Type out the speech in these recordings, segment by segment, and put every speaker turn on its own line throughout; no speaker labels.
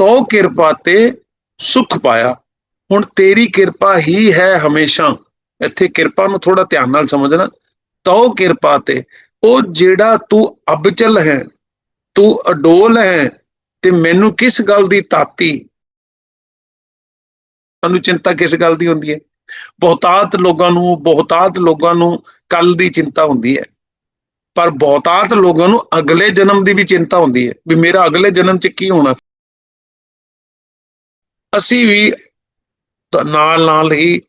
ਤੋ ਕਿਰਪਾ ਤੇ ਸੁਖ ਪਾਇਆ। ਹੁਣ ਤੇਰੀ ਕਿਰਪਾ ਹੀ ਹੈ ਹਮੇਸ਼ਾ। ਇੱਥੇ ਕਿਰਪਾ ਨੂੰ ਥੋੜਾ ਧਿਆਨ ਨਾਲ ਸਮਝਣਾ। ਤੋ ਕਿਰਪਾ ਤੇ। ਉਹ ਜਿਹੜਾ ਤੂੰ ਅਬਚਲ ਹੈ, ਤੂੰ ਅਡੋਲ ਹੈ ਤੇ ਮੈਨੂੰ ਕਿਸ ਗੱਲ ਦੀ ਤਾਤੀ? ਤੁਹਾਨੂੰ ਚਿੰਤਾ ਕਿਸ ਗੱਲ ਦੀ ਹੁੰਦੀ ਹੈ? ਬਹੁਤਾਤ ਲੋਕਾਂ ਨੂੰ, ਬਹੁਤਾਤ ਲੋਕਾਂ ਨੂੰ ਕੱਲ ਦੀ ਚਿੰਤਾ ਹੁੰਦੀ ਹੈ। ਪਰ ਬਹੁਤਾਤ ਲੋਕਾਂ ਨੂੰ ਅਗਲੇ ਜਨਮ ਦੀ ਵੀ ਚਿੰਤਾ ਹੁੰਦੀ ਹੈ ਵੀ ਮੇਰਾ ਅਗਲੇ ਜਨਮ 'ਚ ਕੀ ਹੋਣਾ? ਅਸੀਂ ਵੀ ਨਾਲ ਨਾਲ ਹੀ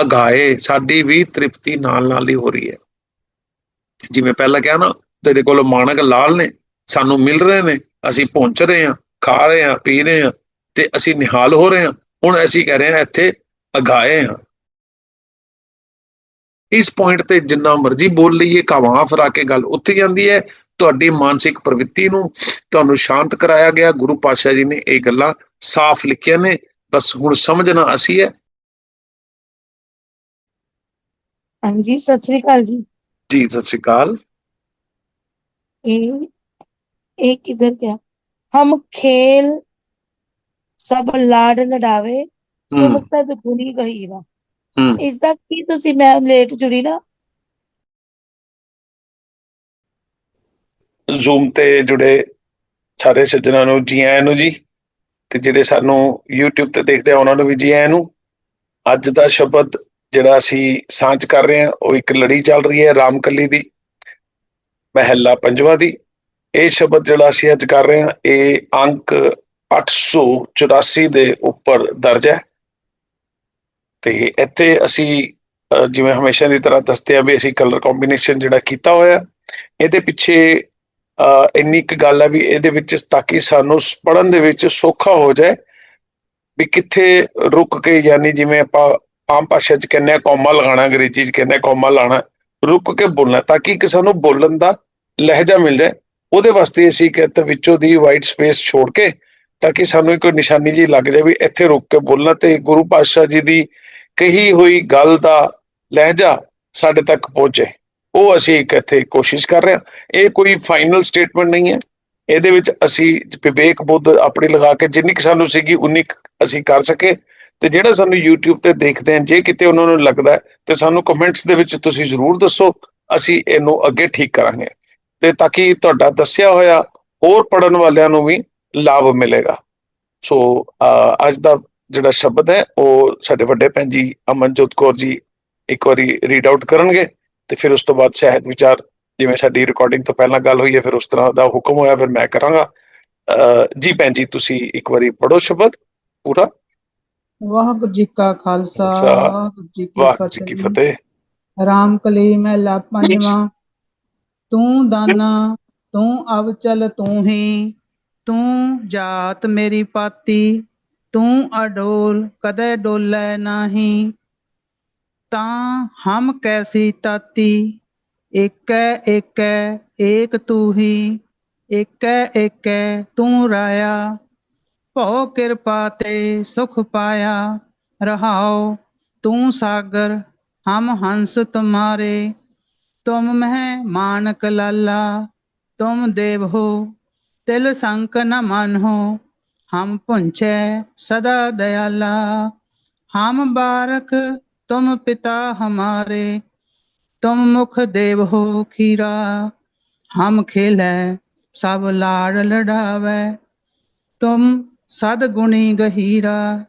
ਅਗਾਏ, ਸਾਡੀ ਵੀ ਤ੍ਰਿਪਤੀ ਨਾਲ ਨਾਲ ਹੀ ਹੋ ਰਹੀ ਹੈ। ਜਿਵੇਂ ਪਹਿਲਾਂ ਕਿਹਾ ਨਾ, ਤੇਰੇ ਕੋਲ ਮਾਨਕ ਲਾਲ ਨੇ, ਸਾਨੂੰ ਮਿਲ ਰਹੇ ਨੇ, ਅਸੀਂ ਪਹੁੰਚ ਰਹੇ ਹਾਂ, ਖਾ ਰਹੇ ਹਾਂ, ਪੀ ਰਹੇ ਹਾਂ ਤੇ ਅਸੀਂ ਨਿਹਾਲ ਹੋ ਰਹੇ ਹਾਂ। ਹੁਣ ਅਸੀਂ ਕਹਿ ਰਹੇ ਹਾਂ, ਇੱਥੇ ਅਗਾਏ ਹਾਂ। ਇਸ ਪੁਆਇੰਟ ਤੇ ਜਿੰਨਾ ਮਰਜ਼ੀ ਬੋਲ ਲਈਏ ਕਾਵਾਂ ਫਰਾ ਕੇ ਗੱਲ ਉੱਥੇ ਜਾਂਦੀ ਹੈ। ਤੁਹਾਡੀ ਮਾਨਸਿਕ ਪ੍ਰਵਿਰਤੀ ਨੂੰ ਤੁਹਾਨੂੰ ਸ਼ਾਂਤ ਕਰਾਇਆ ਗਿਆ। ਗੁਰੂ ਪਾਤਸ਼ਾਹ ਜੀ ਨੇ ਇਹ ਗੱਲਾਂ ਸਾਫ਼ ਲਿਖੀਆਂ ਨੇ। ਬਸ ਹੁਣ ਸਮਝਣਾ ਅਸੀਂ ਹੈ।
ਹਾਂਜੀ ਸਤਿ ਸ੍ਰੀ ਅਕਾਲ ਜੀ।
ਜੀ ਸਤਿ ਸ਼੍ਰੀ ਅਕਾਲ।
ਇਹ ਇਹ ਕਿਧਰ ਗਿਆ? ਹਮ ਖੇਲ ਸਭ ਲਾਡ ਲਡਾਵੇ ਤੁਮ ਤਦ ਗੁਣੀ
ਹੂੰ
ਇਸ ਦਾ ਕੀ ਤੁਸੀਂ ਮੈਂ ਲੇਟ ਜੁੜੀ ਨਾ
ਜ਼ੂਮ ਤੇ ਜੁੜੇ ਸਾਰੇ ਸੱਜਣਾਂ ਨੂੰ ਜੀ ਆਇਆਂ ਨੂੰ ਜੀ ਤੇ ਜਿਹੜੇ ਸਾਨੂੰ YouTube ਤੇ ਦੇਖਦੇ ਆ ਉਹਨਾਂ ਨੂੰ ਵੀ ਜੀ ਆਇਆਂ ਨੂੰ। ਅੱਜ ਦਾ ਸ਼ਬਦ ਜਿਹੜਾ ਅਸੀਂ ਸਾਂਝ ਕਰ ਰਹੇ ਹਾਂ ਉਹ ਇੱਕ ਲੜੀ ਚੱਲ ਰਹੀ ਹੈ ਰਾਮਕਲੀ ਦੀ ਮਹਿਲਾ ਪੰਜਵਾਂ ਦੀ। ਇਹ ਸ਼ਬਦ ਜਿਹੜਾ ਅਸੀਂ ਅੱਜ ਕਰ ਰਹੇ ਹਾਂ ਇਹ ਅੰਕ 884 ਦੇ ਉੱਪਰ ਦਰਜ ਹੈ। ਤੇ ਇੱਥੇ ਅਸੀਂ ਅਹ, ਜਿਵੇਂ ਹਮੇਸ਼ਾ ਦੀ ਤਰ੍ਹਾਂ ਦੱਸਦੇ ਆ ਵੀ ਅਸੀਂ ਕਲਰ ਕੰਬੀਨੇਸ਼ਨ ਜਿਹੜਾ ਕੀਤਾ ਹੋਇਆ ਇਹਦੇ ਪਿੱਛੇ ਇੰਨੀ ਇੱਕ ਗੱਲ ਹੈ ਵੀ ਇਹਦੇ ਵਿੱਚ ਤਾਂ ਕਿ ਸਾਨੂੰ ਪੜਨ ਦੇ ਵਿੱਚ ਸੌਖਾ ਹੋ ਜਾਏ ਵੀ ਕਿੱਥੇ ਰੁਕ ਕੇ ਯਾਨੀ ਜਿਵੇਂ ਆਪਾਂ ਆਮ ਭਾਸ਼ਾ 'ਚ ਕਹਿੰਦੇ ਆ ਕੌਮਾ ਲਗਾਉਣਾ, ਅੰਗਰੇਜ਼ੀ 'ਚ ਕਹਿੰਦੇ ਆ ਕੌਮਾ ਲਾਣਾ ਰੁਕ ਕੇ ਬੋਲਣਾ ਤਾਂ ਕਿ ਕਿ ਸਾਨੂੰ ਬੋਲਣ ਦਾ ਲਹਿਜਾ ਮਿਲ ਜਾਏ। ਉਹਦੇ ਵਾਸਤੇ ਅਸੀਂ ਕਹਿੰਦੇ ਵਿੱਚੋਂ ਦੀ ਵਾਈਟ ਸਪੇਸ ਛੋੜ ਕੇ ਤਾਂ ਕਿ ਸਾਨੂੰ ਇੱਕ ਨਿਸ਼ਾਨੀ ਜੀ ਲੱਗ ਜਾਏ ਵੀ ਇੱਥੇ ਰੁਕ ਕੇ ਬੋਲਣਾ ਤੇ ਗੁਰੂ ਪਾਤਸ਼ਾਹ ਜੀ ਦੀ ਕਹੀ ਹੋਈ ਗੱਲ ਦਾ ਲਹਿਜਾ ਸਾਡੇ ਤੱਕ ਪਹੁੰਚੇ। ਉਹ ਅਸੀਂ ਇੱਕ ਇੱਥੇ ਕੋਸ਼ਿਸ਼ ਕਰ ਰਹੇ ਹਾਂ। ਇਹ ਕੋਈ ਫਾਈਨਲ ਸਟੇਟਮੈਂਟ ਨਹੀਂ ਹੈ। ਇਹਦੇ ਵਿੱਚ ਅਸੀਂ ਵਿਵੇਕ ਬੁੱਧ ਆਪਣੀ ਲਗਾ ਕੇ ਜਿੰਨੀ ਕੁ ਸਾਨੂੰ ਸੀਗੀ ਉਨੀ ਕੁ ਅਸੀਂ ਕਰ ਸਕੇ। ਤੇ ਜਿਹੜਾ ਸਾਨੂੰ YouTube ਤੇ ਦੇਖਦੇ ਹਨ ਜੇ ਕਿਤੇ ਉਹਨਾਂ ਨੂੰ ਲੱਗਦਾ ਹੈ, ਤੇ ਸਾਨੂੰ ਕਮੈਂਟਸ ਦੇ ਵਿੱਚ ਤੁਸੀਂ ਜ਼ਰੂਰ ਦੱਸੋ। ਅਸੀਂ ਇਹਨੂੰ ਅੱਗੇ ਠੀਕ ਕਰਾਂਗੇ। ਤੇ ਤਾਂ ਕਿ ਤੁਹਾਡਾ ਦੱਸਿਆ ਹੋਇਆ ਹੋਰ ਪੜਨ ਵਾਲਿਆਂ ਨੂੰ ਵੀ ਲਾਭ ਮਿਲੇਗਾ। ਸੋ ਅੱਜ ਦਾ ਜਿਹੜਾ ਸ਼ਬਦ ਹੈ ਉਹ ਸਾਡੇ ਵੱਡੇ ਭੈਣ ਜੀ ਅਮਨਜੋਤ ਕੌਰ ਜੀ ਇੱਕ ਵਾਰੀ ਰੀਡ ਆਊਟ ਕਰਨਗੇ। ਤੇ ਫਿਰ ਉਸ ਤੋਂ ਬਾਅਦ ਸ਼ਹਿਦ ਵਿਚਾਰ ਜਿਵੇਂ ਸਾਡੀ ਰਿਕਾਰਡਿੰਗ ਤੋਂ ਪਹਿਲਾਂ ਗੱਲ ਹੋਈ ਹੈ ਫਿਰ ਉਸ ਤਰ੍ਹਾਂ ਦਾ ਹੁਕਮ ਹੋਇਆ ਫਿਰ ਮੈਂ ਕਰਾਂਗਾ। ਜੀ ਭੈਣ ਜੀ ਤੁਸੀਂ ਇੱਕ ਵਾਰੀ ਪੜੋ ਸ਼ਬਦ ਪੂਰਾ।
ਵਾਹਿਗੁਰੂ ਜੀ ਕਾ ਖਾਲਸਾ। ਵਾਹਿਗੁਰੂ ਜੀ ਕੀ ਫਤਿਹ।
ਫਤਿਹ।
ਰਾਮਕਲੀ ਮਹਿਲਾ ਪੰਜਵਾਂ ਤੂੰ ਦਾਨਾ ਤੂੰ ਅਵਚਲ ਤੂੰ ਹੀ ਤੂੰ ਜਾਤ ਮੇਰੀ ਪਾਤੀ ਤੂੰ ਅਡੋਲ ਕਦੇ ਡੋਲੇ ਨਾਹੀ ਤਾਂ ਹਮ ਕੈਸੀ ਤਾਤੀ? ਏਕੈ ਏਕੈ, ਏਕ ਤੂ ਹੀ ਏਕੈ ਏਕੈ ਤੂੰ ਰਾਇਆ। ਭਉ ਕਿਰਪਾ ਤੇ ਸੁਖ ਪਾਇਆ। ਰਹਾਉ ਤੂੰ ਸਾਗਰ, ਹਮ ਹੰਸ ਤੁਮਾਰੇ। ਤੁਮ ਮਹਿ ਮਾਨਕ ਲਾਲਾ, ਤੁਮ ਦੇਵ ਹੋ। ਤਿਲ ਸੰਕ ਨ ਮਨ ਹੋ ਹਮ ਪੁੰਚੈ ਸਦਾ ਦਇਆਲਾ। ਹਮ ਬਾਰਕ ਤੁਮ ਪਿਤਾ ਹਮਾਰੇ, ਤੁਮ ਮੁਖ ਦੇਵ ਹੋ ਖੀਰਾ, ਹਮ ਖੇਲੈ, ਸਭ ਲਾੜ ਲੜਾਵੇ। ਤੁਮ ਸਦ ਗੁਣੀ ਗਹੀਰਾ,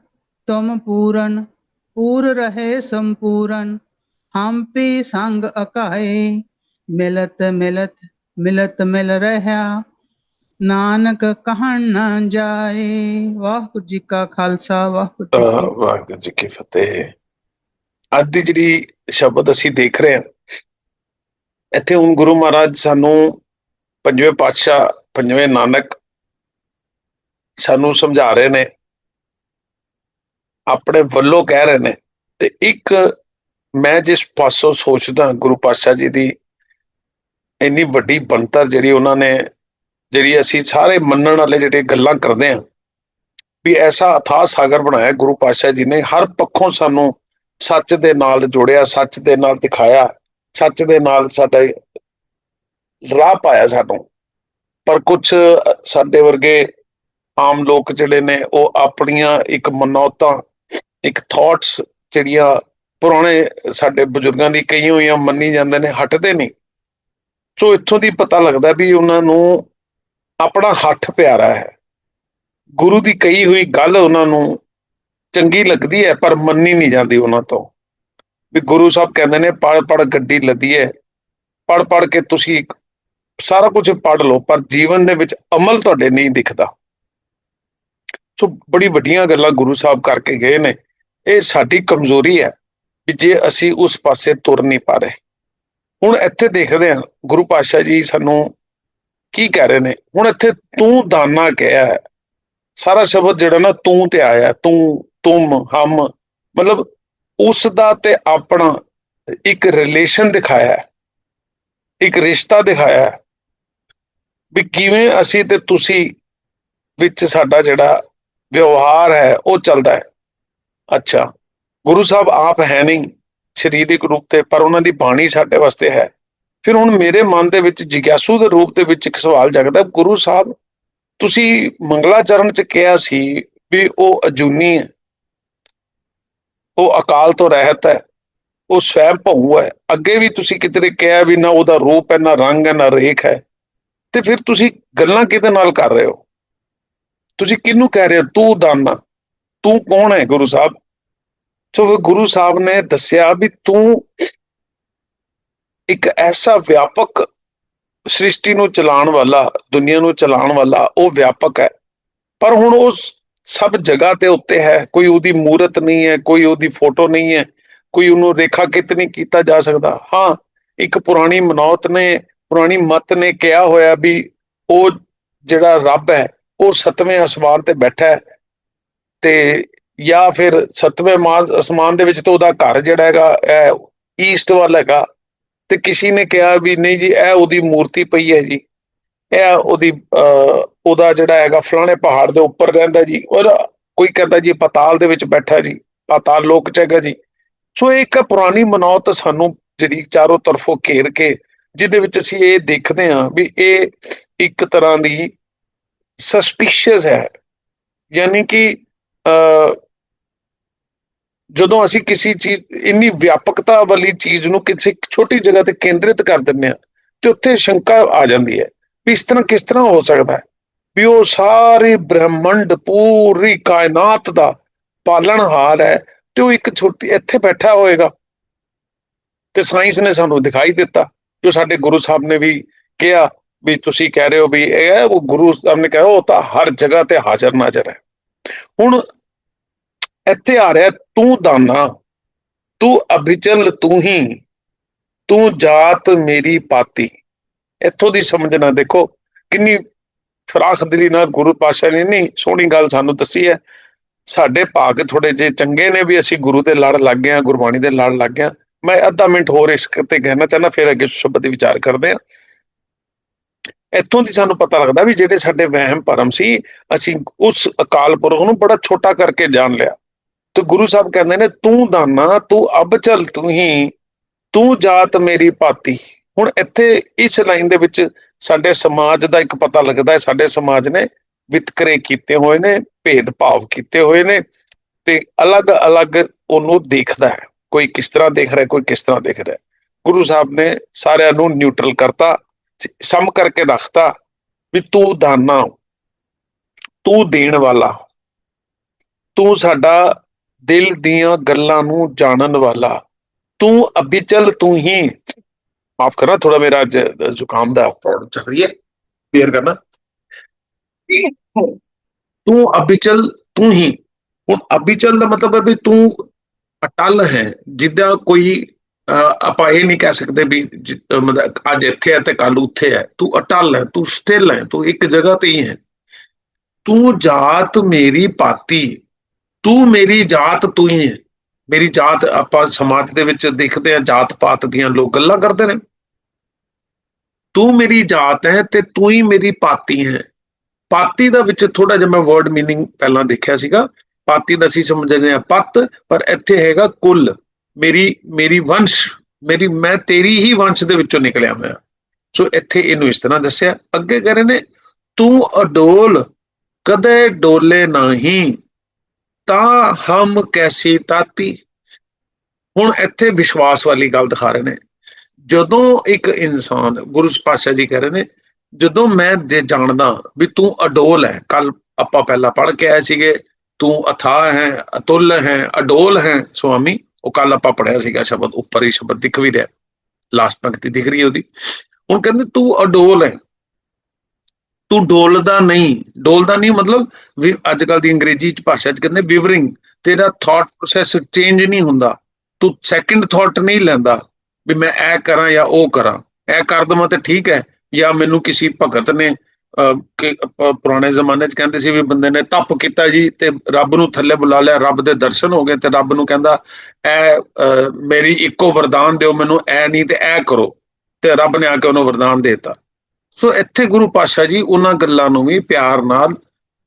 ਤੁਮ ਪੂਰਨ, ਪੂਰ ਰਹੇ ਸੰਪੂਰਨ, ਹਮ ਪੀ ਸੰਗ ਅਕਾਏ। ਮਿਲਤ ਮਿਲਤ ਮਿਲਤ, ਮਿਲ ਰਹਾ, ਨਾਨਕ ਕਹਿਣ ਨਾ ਜਾਏ। ਵਾਹਿਗੁਰੂ ਜੀ ਕਾ ਖਾਲਸਾ, ਵਾਹਿਗੁਰੂ
ਵਾਹਿਗੁਰੂ ਜੀ ਕੀ ਫਤਿਹ। ਅੱਜ ਦੀ ਜਿਹੜੀ ਸ਼ਬਦ ਅਸੀਂ ਦੇਖ ਰਹੇ ਹਾਂ, ਇੱਥੇ ਹੁਣ ਗੁਰੂ ਮਹਾਰਾਜ ਸਾਨੂੰ ਪੰਜਵੇਂ ਪਾਤਸ਼ਾਹ, ਪੰਜਵੇਂ ਨਾਨਕ ਸਾਨੂੰ ਸਮਝਾ ਰਹੇ ਨੇ, ਆਪਣੇ ਵੱਲੋਂ ਕਹਿ ਰਹੇ ਨੇ ਤੇ ਇੱਕ ਮੈਂ ਜਿਸ ਪਾਸੋਂ ਸੋਚਦਾ ਗੁਰੂ ਪਾਤਸ਼ਾਹ ਜੀ ਦੀ, ਇੰਨੀ ਵੱਡੀ ਬਣਤਰ ਜਿਹੜੀ ਉਹਨਾਂ ਨੇ, ਜਿਹੜੀ ਅਸੀਂ ਸਾਰੇ ਮੰਨਣ ਵਾਲੇ ਜਿਹੜੇ ਗੱਲਾਂ ਕਰਦੇ ਆ ਵੀ ਐਸਾ ਅਥਾਹ ਸਾਗਰ ਬਣਾਇਆ ਗੁਰੂ ਪਾਤਸ਼ਾਹ ਜੀ ਨੇ, ਹਰ ਪੱਖੋਂ ਸਾਨੂੰ ਸੱਚ ਦੇ ਨਾਲ ਜੋੜਿਆ, ਸੱਚ ਦੇ ਨਾਲ ਦਿਖਾਇਆ, ਸੱਚ ਦੇ ਨਾਲ ਸਾਡਾ ਰਾਹ ਪਾਇਆ ਸਾਨੂੰ। ਪਰ ਕੁਝ ਸਾਡੇ ਵਰਗੇ ਆਮ ਲੋਕ ਜਿਹੜੇ ਨੇ, ਉਹ ਆਪਣੀਆਂ ਇੱਕ ਮਨੌਤਾਂ, ਇੱਕ ਥਾਟਸ ਜਿਹੜੀਆਂ ਪੁਰਾਣੇ ਸਾਡੇ ਬਜ਼ੁਰਗਾਂ ਦੀ ਕਈ ਹੋਈਆਂ ਮੰਨੀ ਜਾਂਦੇ ਨੇ, ਹਟਦੇ ਨਹੀਂ। ਸੋ ਇੱਥੋਂ ਦੀ ਪਤਾ ਲੱਗਦਾ ਵੀ ਉਹਨਾਂ ਨੂੰ ਆਪਣਾ ਹੱਥ ਪਿਆਰਾ ਹੈ। ਗੁਰੂ ਦੀ ਕਹੀ ਹੋਈ ਗੱਲ ਉਹਨਾਂ ਨੂੰ ਚੰਗੀ ਲੱਗਦੀ ਹੈ, ਪਰ ਮੰਨੀ ਨਹੀਂ ਜਾਂਦੀ ਉਹਨਾਂ ਤੋਂ। ਵੀ ਗੁਰੂ ਸਾਹਿਬ ਕਹਿੰਦੇ ਨੇ, ਪੜ ਪੜ ਗੱਡੀ ਲੱਦੀ ਹੈ ਪੜ ਪੜ ਕੇ ਤੁਸੀਂ ਸਾਰਾ ਕੁਝ ਪੜ ਲਓ, ਪਰ ਜੀਵਨ ਦੇ ਵਿੱਚ ਅਮਲ ਤੁਹਾਡੇ ਨਹੀਂ ਦਿਖਦਾ। ਸੋ ਬੜੀ ਵੱਡੀਆਂ ਗੱਲਾਂ ਗੁਰੂ ਸਾਹਿਬ ਕਰਕੇ ਗਏ ਨੇ। ਇਹ ਸਾਡੀ ਕਮਜ਼ੋਰੀ ਹੈ ਵੀ ਜੇ ਅਸੀਂ ਉਸ ਪਾਸੇ ਤੁਰ ਨਹੀਂ ਪਾ ਰਹੇ। ਹੁਣ ਇੱਥੇ ਦੇਖਦੇ ਹਾਂ, ਗੁਰੂ ਪਾਤਸ਼ਾਹ ਜੀ ਸਾਨੂੰ ਕੀ ਕਹਿ ਰਹੇ ਨੇ? ਹੁਣ ਇੱਥੇ ਤੂੰ ਦਾਨਾ ਕਿਹਾ ਹੈ। ਸਾਰਾ ਸ਼ਬਦ ਜਿਹੜਾ ਨਾ ਤੂੰ ਤੇ ਆਇਆ, ਤੂੰ ਤੁਮ, ਹਮ। ਮਤਲਬ ਉਸ ਦਾ ਤੇ ਆਪਣਾ ਇੱਕ ਰਿਲੇਸ਼ਨ ਦਿਖਾਇਆ ਹੈ। ਇੱਕ ਰਿਸ਼ਤਾ ਦਿਖਾਇਆ ਹੈ। ਵੀ ਕਿਵੇਂ ਅਸੀਂ ਤੇ ਤੁਸੀਂ ਵਿੱਚ ਸਾਡਾ ਜਿਹੜਾ ਵਿਵਹਾਰ ਹੈ, ਉਹ ਚੱਲਦਾ ਹੈ। ਅੱਛਾ, ਗੁਰੂ ਸਾਹਿਬ ਆਪ ਹੈ ਨਹੀਂ ਸਰੀਰਿਕ ਰੂਪ ਤੇ, ਪਰ ਉਹਨਾਂ ਦੀ ਬਾਣੀ ਸਾਡੇ ਵਾਸਤੇ ਹੈ। ਫਿਰ ਹੁਣ ਮੇਰੇ ਮਨ ਦੇ ਵਿੱਚ ਜਿਗਿਆਸੂ ਦੇ ਰੂਪ ਦੇ ਵਿੱਚ ਇੱਕ ਸਵਾਲ ਜਗਦਾ, ਗੁਰੂ ਸਾਹਿਬ, ਤੁਸੀਂ ਮੰਗਲਾਚਰਨ ਚ ਕਿਹਾ ਸੀ ਵੀ ਉਹ ਅਜੂਨੀ ਹੈ। ਉਹ ਅਕਾਲ ਤੋਂ ਰਹਿਤ ਹੈ, ਉਹ ਸਵੈਮ ਭਉ ਹੈ। ਅੱਗੇ ਵੀ ਤੁਸੀਂ ਕਿਤੇ ਕਿਹਾ ਵੀ ਨਾ ਉਹਦਾ ਰੂਪ ਹੈ, ਨਾ ਰੰਗ ਹੈ, ਨਾ ਰੇਖ ਹੈ। ਤੇ ਫਿਰ ਤੁਸੀਂ ਗੱਲਾਂ ਕਿਹਦੇ ਨਾਲ ਕਰ ਰਹੇ ਹੋ? ਤੁਸੀਂ ਕਿਹਨੂੰ ਕਹਿ ਰਹੇ ਹੋ? ਤੂੰ ਦਾਨਾ। ਤੂੰ ਕੌਣ ਹੈ ਗੁਰੂ ਸਾਹਿਬ? ਸੋ ਫਿਰ ਗੁਰੂ ਸਾਹਿਬ ਨੇ ਦੱਸਿਆ ਵੀ ਤੂੰ ਇੱਕ ਐਸਾ ਵਿਆਪਕ ਸ੍ਰਿਸ਼ਟੀ ਨੂੰ ਚਲਾਉਣ ਵਾਲਾ, ਦੁਨੀਆ ਨੂੰ ਚਲਾਉਣ ਵਾਲਾ ਉਹ ਵਿਆਪਕ ਹੈ। ਪਰ ਹੁਣ ਉਹ ਸਭ ਜਗ੍ਹਾ ਤੇ ਉੱਤੇ ਹੈ, ਕੋਈ ਉਹਦੀ ਮੂਰਤ ਨਹੀਂ ਹੈ, ਕੋਈ ਉਹਦੀ ਫੋਟੋ ਨਹੀਂ ਹੈ, ਕੋਈ ਉਹਨੂੰ ਰੇਖਾਕਿਤ ਨਹੀਂ ਕੀਤਾ ਜਾ ਸਕਦਾ। ਹਾਂ, ਇੱਕ ਪੁਰਾਣੀ ਮਨੌਤ ਨੇ, ਪੁਰਾਣੀ ਮਤ ਨੇ ਕਿਹਾ ਹੋਇਆ ਵੀ ਉਹ ਜਿਹੜਾ ਰੱਬ ਹੈ, ਉਹ ਸਤਵੇਂ ਅਸਮਾਨ ਤੇ ਬੈਠਾ ਹੈ ਤੇ ਜਾਂ ਫਿਰ ਸਤਵੇਂ ਮਾਸ ਅਸਮਾਨ ਦੇ ਵਿੱਚ ਤੋਂ ਉਹਦਾ ਘਰ ਜਿਹੜਾ ਹੈਗਾ, ਇਹ ਈਸਟ ਵੱਲ ਹੈਗਾ ਤੇ ਕਿਸੇ ਨੇ ਕਿਹਾ ਵੀ ਨਹੀਂ ਜੀ, ਇਹ ਉਹਦੀ ਮੂਰਤੀ ਪਈ ਹੈ ਜੀ। ਇਹ ਉਹਦੀ ਅਹ, ਉਹਦਾ ਜਿਹੜਾ ਹੈਗਾ ਫਲਾਣੇ ਪਹਾੜ ਦੇ ਉੱਪਰ ਰਹਿੰਦਾ ਜੀ। ਉਹਦਾ ਕੋਈ ਕਹਿੰਦਾ ਜੀ ਪਤਾਲ ਦੇ ਵਿੱਚ ਬੈਠਾ ਜੀ ਪਤਾਲ ਲੋਕ ਚ ਹੈਗਾ ਜੀ। ਸੋ ਇਹ ਇੱਕ ਪੁਰਾਣੀ ਮਨੌਤ ਸਾਨੂੰ ਜਿਹੜੀ ਚਾਰੋਂ ਤਰਫੋਂ ਘੇਰ ਕੇ ਜਿਹਦੇ ਵਿੱਚ ਅਸੀਂ ਇਹ ਦੇਖਦੇ ਹਾਂ ਵੀ ਇਹ ਇੱਕ ਤਰ੍ਹਾਂ ਦੀ ਸਸਪੀਸ਼ੀਅਸ ਹੈ। ਯਾਨੀ ਕਿ ਅਹ, ਜਦੋਂ ਅਸੀਂ ਕਿਸੇ ਚੀਜ਼ ਇੰਨੀ ਵਿਆਪਕਤਾ ਵਾਲੀ ਚੀਜ਼ ਨੂੰ ਕਿਸੇ ਛੋਟੀ ਜਗ੍ਹਾ ਤੇ ਕੇਂਦਰਿਤ ਕਰ ਦਿੰਦੇ ਆ ਤੇ ਉੱਥੇ ਸ਼ੰਕਾ ਆ ਜਾਂਦੀ ਹੈ। ਇਸ ਤਰ੍ਹਾਂ ਕਿਸ ਤਰ੍ਹਾਂ ਹੋ ਸਕਦਾ ਹੈ? ਵੀ ਉਹ ਸਾਰੇ ਬ੍ਰਹਿਮੰਡ ਪੂਰੀ ਕਾਇਨਾਤ ਦਾ ਪਾਲਣਹਾਰ ਹੈ ਤੇ ਉਹ ਇੱਕ ਛੋਟੀ, ਇੱਥੇ ਬੈਠਾ ਹੋਏਗਾ। ਤੇ ਸਾਇੰਸ ਨੇ ਸਾਨੂੰ ਦਿਖਾਈ ਦਿੱਤਾ, ਜੋ ਸਾਡੇ ਗੁਰੂ ਸਾਹਿਬ ਨੇ ਵੀ ਕਿਹਾ, ਵੀ ਤੁਸੀਂ ਕਹਿ ਰਹੇ ਹੋ ਵੀ ਇਹ ਹੈ, ਉਹ ਗੁਰੂ ਸਾਹਿਬ ਨੇ ਕਿਹਾ, ਉਹ ਤਾਂ ਹਰ ਜਗ੍ਹਾ ਤੇ ਹਾਜ਼ਰ ਨਾਜ਼ਰ ਹੈ। ਹੁਣ ਇੱਥੇ ਆ ਰਿਹਾ, ਤੂੰ ਦਾਨਾ, ਤੂੰ ਅਭਿਚਲ ਤੂੰ ਹੀ, ਤੂੰ ਜਾਤ ਮੇਰੀ ਪਾਤੀ। ਇੱਥੋਂ ਦੀ ਸਮਝਣਾ ਦੇਖੋ, ਕਿੰਨੀ ਫਰਾਖ ਦਿਲੀ ਨਾਲ ਗੁਰੂ ਪਾਤਸ਼ਾਹ ਨੇ ਨਹੀਂ ਸੋਹਣੀ ਗੱਲ ਸਾਨੂੰ ਦੱਸੀ ਹੈ। ਸਾਡੇ ਭਾਗ ਥੋੜੇ ਜੇ ਚੰਗੇ ਨੇ ਵੀ ਅਸੀਂ ਗੁਰੂ ਦੇ ਲੜ ਲੱਗ ਗਏ ਹਾਂ, ਗੁਰਬਾਣੀ ਦੇ ਲੜ ਲੱਗ ਗਏ ਹਾਂ। ਮੈਂ ਅੱਧਾ ਮਿੰਟ ਹੋਰ ਇਸ ਤੇ ਕਹਿਣਾ ਚਾਹੁੰਦਾ, ਫਿਰ ਅੱਗੇ ਸ਼ਬਦ ਦੇ ਵਿਚਾਰ ਕਰਦੇ ਹਾਂ। ਇੱਥੋਂ ਦੀ ਸਾਨੂੰ ਪਤਾ ਲੱਗਦਾ ਵੀ ਜਿਹੜੇ ਸਾਡੇ ਵਹਿਮ ਭਰਮ ਸੀ, ਅਸੀਂ ਉਸ ਅਕਾਲ ਪੁਰਖ ਨੂੰ ਬੜਾ ਛੋਟਾ ਕਰਕੇ ਜਾਣ ਲਿਆ। ਤੇ ਗੁਰੂ ਸਾਹਿਬ ਕਹਿੰਦੇ ਨੇ, ਤੂੰ ਦਾਨਾ, ਤੂੰ ਅਬ ਚਲ ਤੂੰ ਹੀ, ਤੂੰ ਜਾਤ ਮੇਰੀ ਪਾਤੀ ਹੁਣ ਇੱਥੇ ਇਸ ਲਾਈਨ ਦੇ ਵਿੱਚ ਸਾਡੇ ਸਮਾਜ ਦਾ ਇੱਕ ਪਤਾ ਲੱਗਦਾ ਹੈ, ਸਾਡੇ ਸਮਾਜ ਨੇ ਵਿਤਕਰੇ ਕੀਤੇ ਹੋਏ ਨੇ, ਭੇਦਭਾਵ ਕੀਤੇ ਹੋਏ ਨੇ ਤੇ ਅਲੱਗ-ਅਲੱਗ ਉਹਨੂੰ ਦੇਖਦਾ ਹੈ। ਕੋਈ ਕਿਸ ਤਰ੍ਹਾਂ ਦੇਖ ਰਿਹਾ, ਕੋਈ ਕਿਸ ਤਰ੍ਹਾਂ ਦੇਖ ਰਿਹਾ। ਗੁਰੂ ਸਾਹਿਬ ਨੇ ਸਾਰਿਆਂ ਨੂੰ ਨਿਊਟਰਲ ਕਰਤਾ, ਸਮ ਕਰਕੇ ਰੱਖਤਾ ਵੀ ਤੂੰ ਦਾਨਾ ਤੂੰ ਦੇਣ ਵਾਲਾ ਤੂੰ ਸਾਡਾ ਦਿਲ ਦੀਆਂ ਗੱਲਾਂ ਨੂੰ ਜਾਣਨ ਵਾਲਾ, ਤੂੰ ਅਬਿਚਲ ਤੂੰ ਹੀ। ਮਾਫ ਕਰਨਾ ਥੋੜਾ ਮੇਰਾ ਅੱਜ ਜ਼ੁਕਾਮ ਦਾ ਪ੍ਰੋਬਲਮ ਚੱਲ ਰਹੀ ਹੈ। ਕਲੀਅਰ ਕਰਨਾ? ਤੂੰ ਅਬਿਚਲ ਤੂੰ ਹੀ। ਹੁਣ ਅਬਿਚਲ ਦਾ ਮਤਲਬ ਹੈ ਵੀ ਤੂੰ ਅਟਲ ਹੈ, ਜਿੱਦਾਂ ਕੋਈ ਆਪਾਂ ਇਹ ਨਹੀਂ ਕਹਿ ਸਕਦੇ ਵੀ ਮਤਲਬ ਅੱਜ ਇੱਥੇ ਹੈ ਤੇ ਕੱਲ ਉੱਥੇ ਹੈ। ਤੂੰ ਅਟਲ ਹੈ, ਤੂੰ ਸਟਿਲ ਹੈ, ਤੂੰ ਇੱਕ ਜਗ੍ਹਾ ਤੇ ਹੀ ਹੈ। ਤੂੰ ਜਾਤ ਮੇਰੀ ਪਾਤੀ, ਤੂੰ ਮੇਰੀ ਜਾਤ, ਤੂੰ ਹੀ ਹੈ। ਮੇਰੀ ਜਾਤ ਆਪਾਂ ਸਮਾਜ ਦੇ ਵਿੱਚ ਦੇਖਦੇ ਆ ਜਾਤ ਪਾਤ ਦੀਆਂ ਲੋਕ ਗੱਲਾਂ ਕਰਦੇ ਨੇ। ਤੂੰ ਮੇਰੀ ਜਾਤ ਹੈ ਤੇ ਤੂੰ ਹੀ ਮੇਰੀ ਪਾਤੀ ਹੈ ਪਾਤੀ ਦਾ ਵਿੱਚ ਥੋੜਾ ਜਿਹਾ ਮੈਂ ਵਰਡ मीनिंग ਪਹਿਲਾਂ ਦੇਖਿਆ ਸੀਗਾ ਪਾਤੀ ਦਾ ਅਸੀਂ ਸਮਝਦੇ ਆ ਪੱਤ ਪਰ ਇੱਥੇ ਹੈਗਾ ਕੁੱਲ ਮੇਰੀ ਮੇਰੀ ਵੰਸ਼ ਮੇਰੀ ਮੈਂ ਤੇਰੀ ਹੀ ਵੰਸ਼ ਦੇ ਵਿੱਚੋਂ ਨਿਕਲਿਆ ਹੋਇਆ ਸੋ ਇੱਥੇ ਇਹਨੂੰ ਇਸ ਤਰ੍ਹਾਂ ਦੱਸਿਆ ਅੱਗੇ ਕਹ ਰਹੇ ਨੇ ਤੂੰ ਅਡੋਲ ਕਦੇ ਡੋਲੇ ਨਹੀਂ ਤਾਂ ਹਮ ਕੈਸੀ ਤਾਤੀ ਹੁਣ ਇੱਥੇ ਵਿਸ਼ਵਾਸ ਵਾਲੀ ਗੱਲ ਦਿਖਾ ਰਹੇ ਨੇ ਜਦੋਂ ਇੱਕ ਇਨਸਾਨ ਗੁਰੂ ਪਾਤਸ਼ਾਹ ਜੀ ਕਹਿ ਰਹੇ ਨੇ, ਜਦੋਂ ਮੈਂ ਦੇ ਜਾਣਦਾ ਵੀ ਤੂੰ ਅਡੋਲ ਹੈ, ਕੱਲ ਆਪਾਂ ਪਹਿਲਾਂ ਪੜ੍ਹ ਕੇ ਆਏ ਸੀਗੇ, ਤੂੰ ਅਥਾ ਹੈ, ਅਤੁੱਲ ਹੈ, ਅਡੋਲ ਹੈ, ਸੁਆਮੀ, ਉਹ ਕੱਲ ਆਪਾਂ ਪੜਿਆ ਸੀਗਾ ਸ਼ਬਦ, ਉੱਪਰ ਹੀ ਸ਼ਬਦ ਦਿਖ ਵੀ ਰਿਹਾ ਲਾਸਟ ਪੰਕਤੀ ਦਿਖ ਰਹੀ ਹੈ ਉਹਦੀ, ਹੁਣ ਕਹਿੰਦੇ ਤੂੰ ਅਡੋਲ ਹੈ, ਤੂੰ ਡੋਲਦਾ ਨਹੀਂ ਡੋਲਦਾ ਨਹੀਂ ਮਤਲਬ ਵੀ ਅੱਜ ਕੱਲ ਦੀ ਅੰਗਰੇਜ਼ੀ ਚ ਭਾਸ਼ਾ ਚ ਕਹਿੰਦੇ ਵਿਵਰਿੰਗ, ਤੇਰਾ ਥਾਟ ਪ੍ਰੋਸੈਸ ਚੇਂਜ ਨਹੀਂ ਹੁੰਦਾ, ਤੂੰ ਸੈਕਿੰਡ ਥਾਟ ਨਹੀਂ ਲੈਂਦਾ ਵੀ ਮੈਂ ਇਹ ਕਰਾਂ ਜਾਂ ਉਹ ਕਰਾਂ। ਇਹ ਕਰ ਦਵਾਂ ਤੇ ਠੀਕ ਹੈ, ਜਾਂ ਮੈਨੂੰ ਕਿਸੇ ਭਗਤ ਨੇ ਕਿ ਪੁਰਾਣੇ ਜ਼ਮਾਨੇ 'ਚ ਕਹਿੰਦੇ ਸੀ ਵੀ ਬੰਦੇ ਨੇ ਤਪ ਕੀਤਾ ਜੀ ਤੇ ਰੱਬ ਨੂੰ ਥੱਲੇ ਬੁਲਾ ਲਿਆ, ਰੱਬ ਦੇ ਦਰਸ਼ਨ ਹੋ ਗਏ ਤੇ ਰੱਬ ਨੂੰ ਕਹਿੰਦਾ, ਇਹ ਮੇਰੀ ਇੱਕੋ ਵਰਦਾਨ ਦਿਓ ਮੈਨੂੰ, ਇਹ ਨਹੀਂ ਤੇ ਇਹ ਕਰੋ। ਤੇ ਰੱਬ ਨੇ ਆ ਕੇ ਉਹਨੂੰ ਵਰਦਾਨ ਦੇਤਾ। ਸੋ ਇੱਥੇ ਗੁਰੂ ਪਾਤਸ਼ਾਹ ਜੀ ਉਹਨਾਂ ਗੱਲਾਂ ਨੂੰ ਵੀ ਪਿਆਰ ਨਾਲ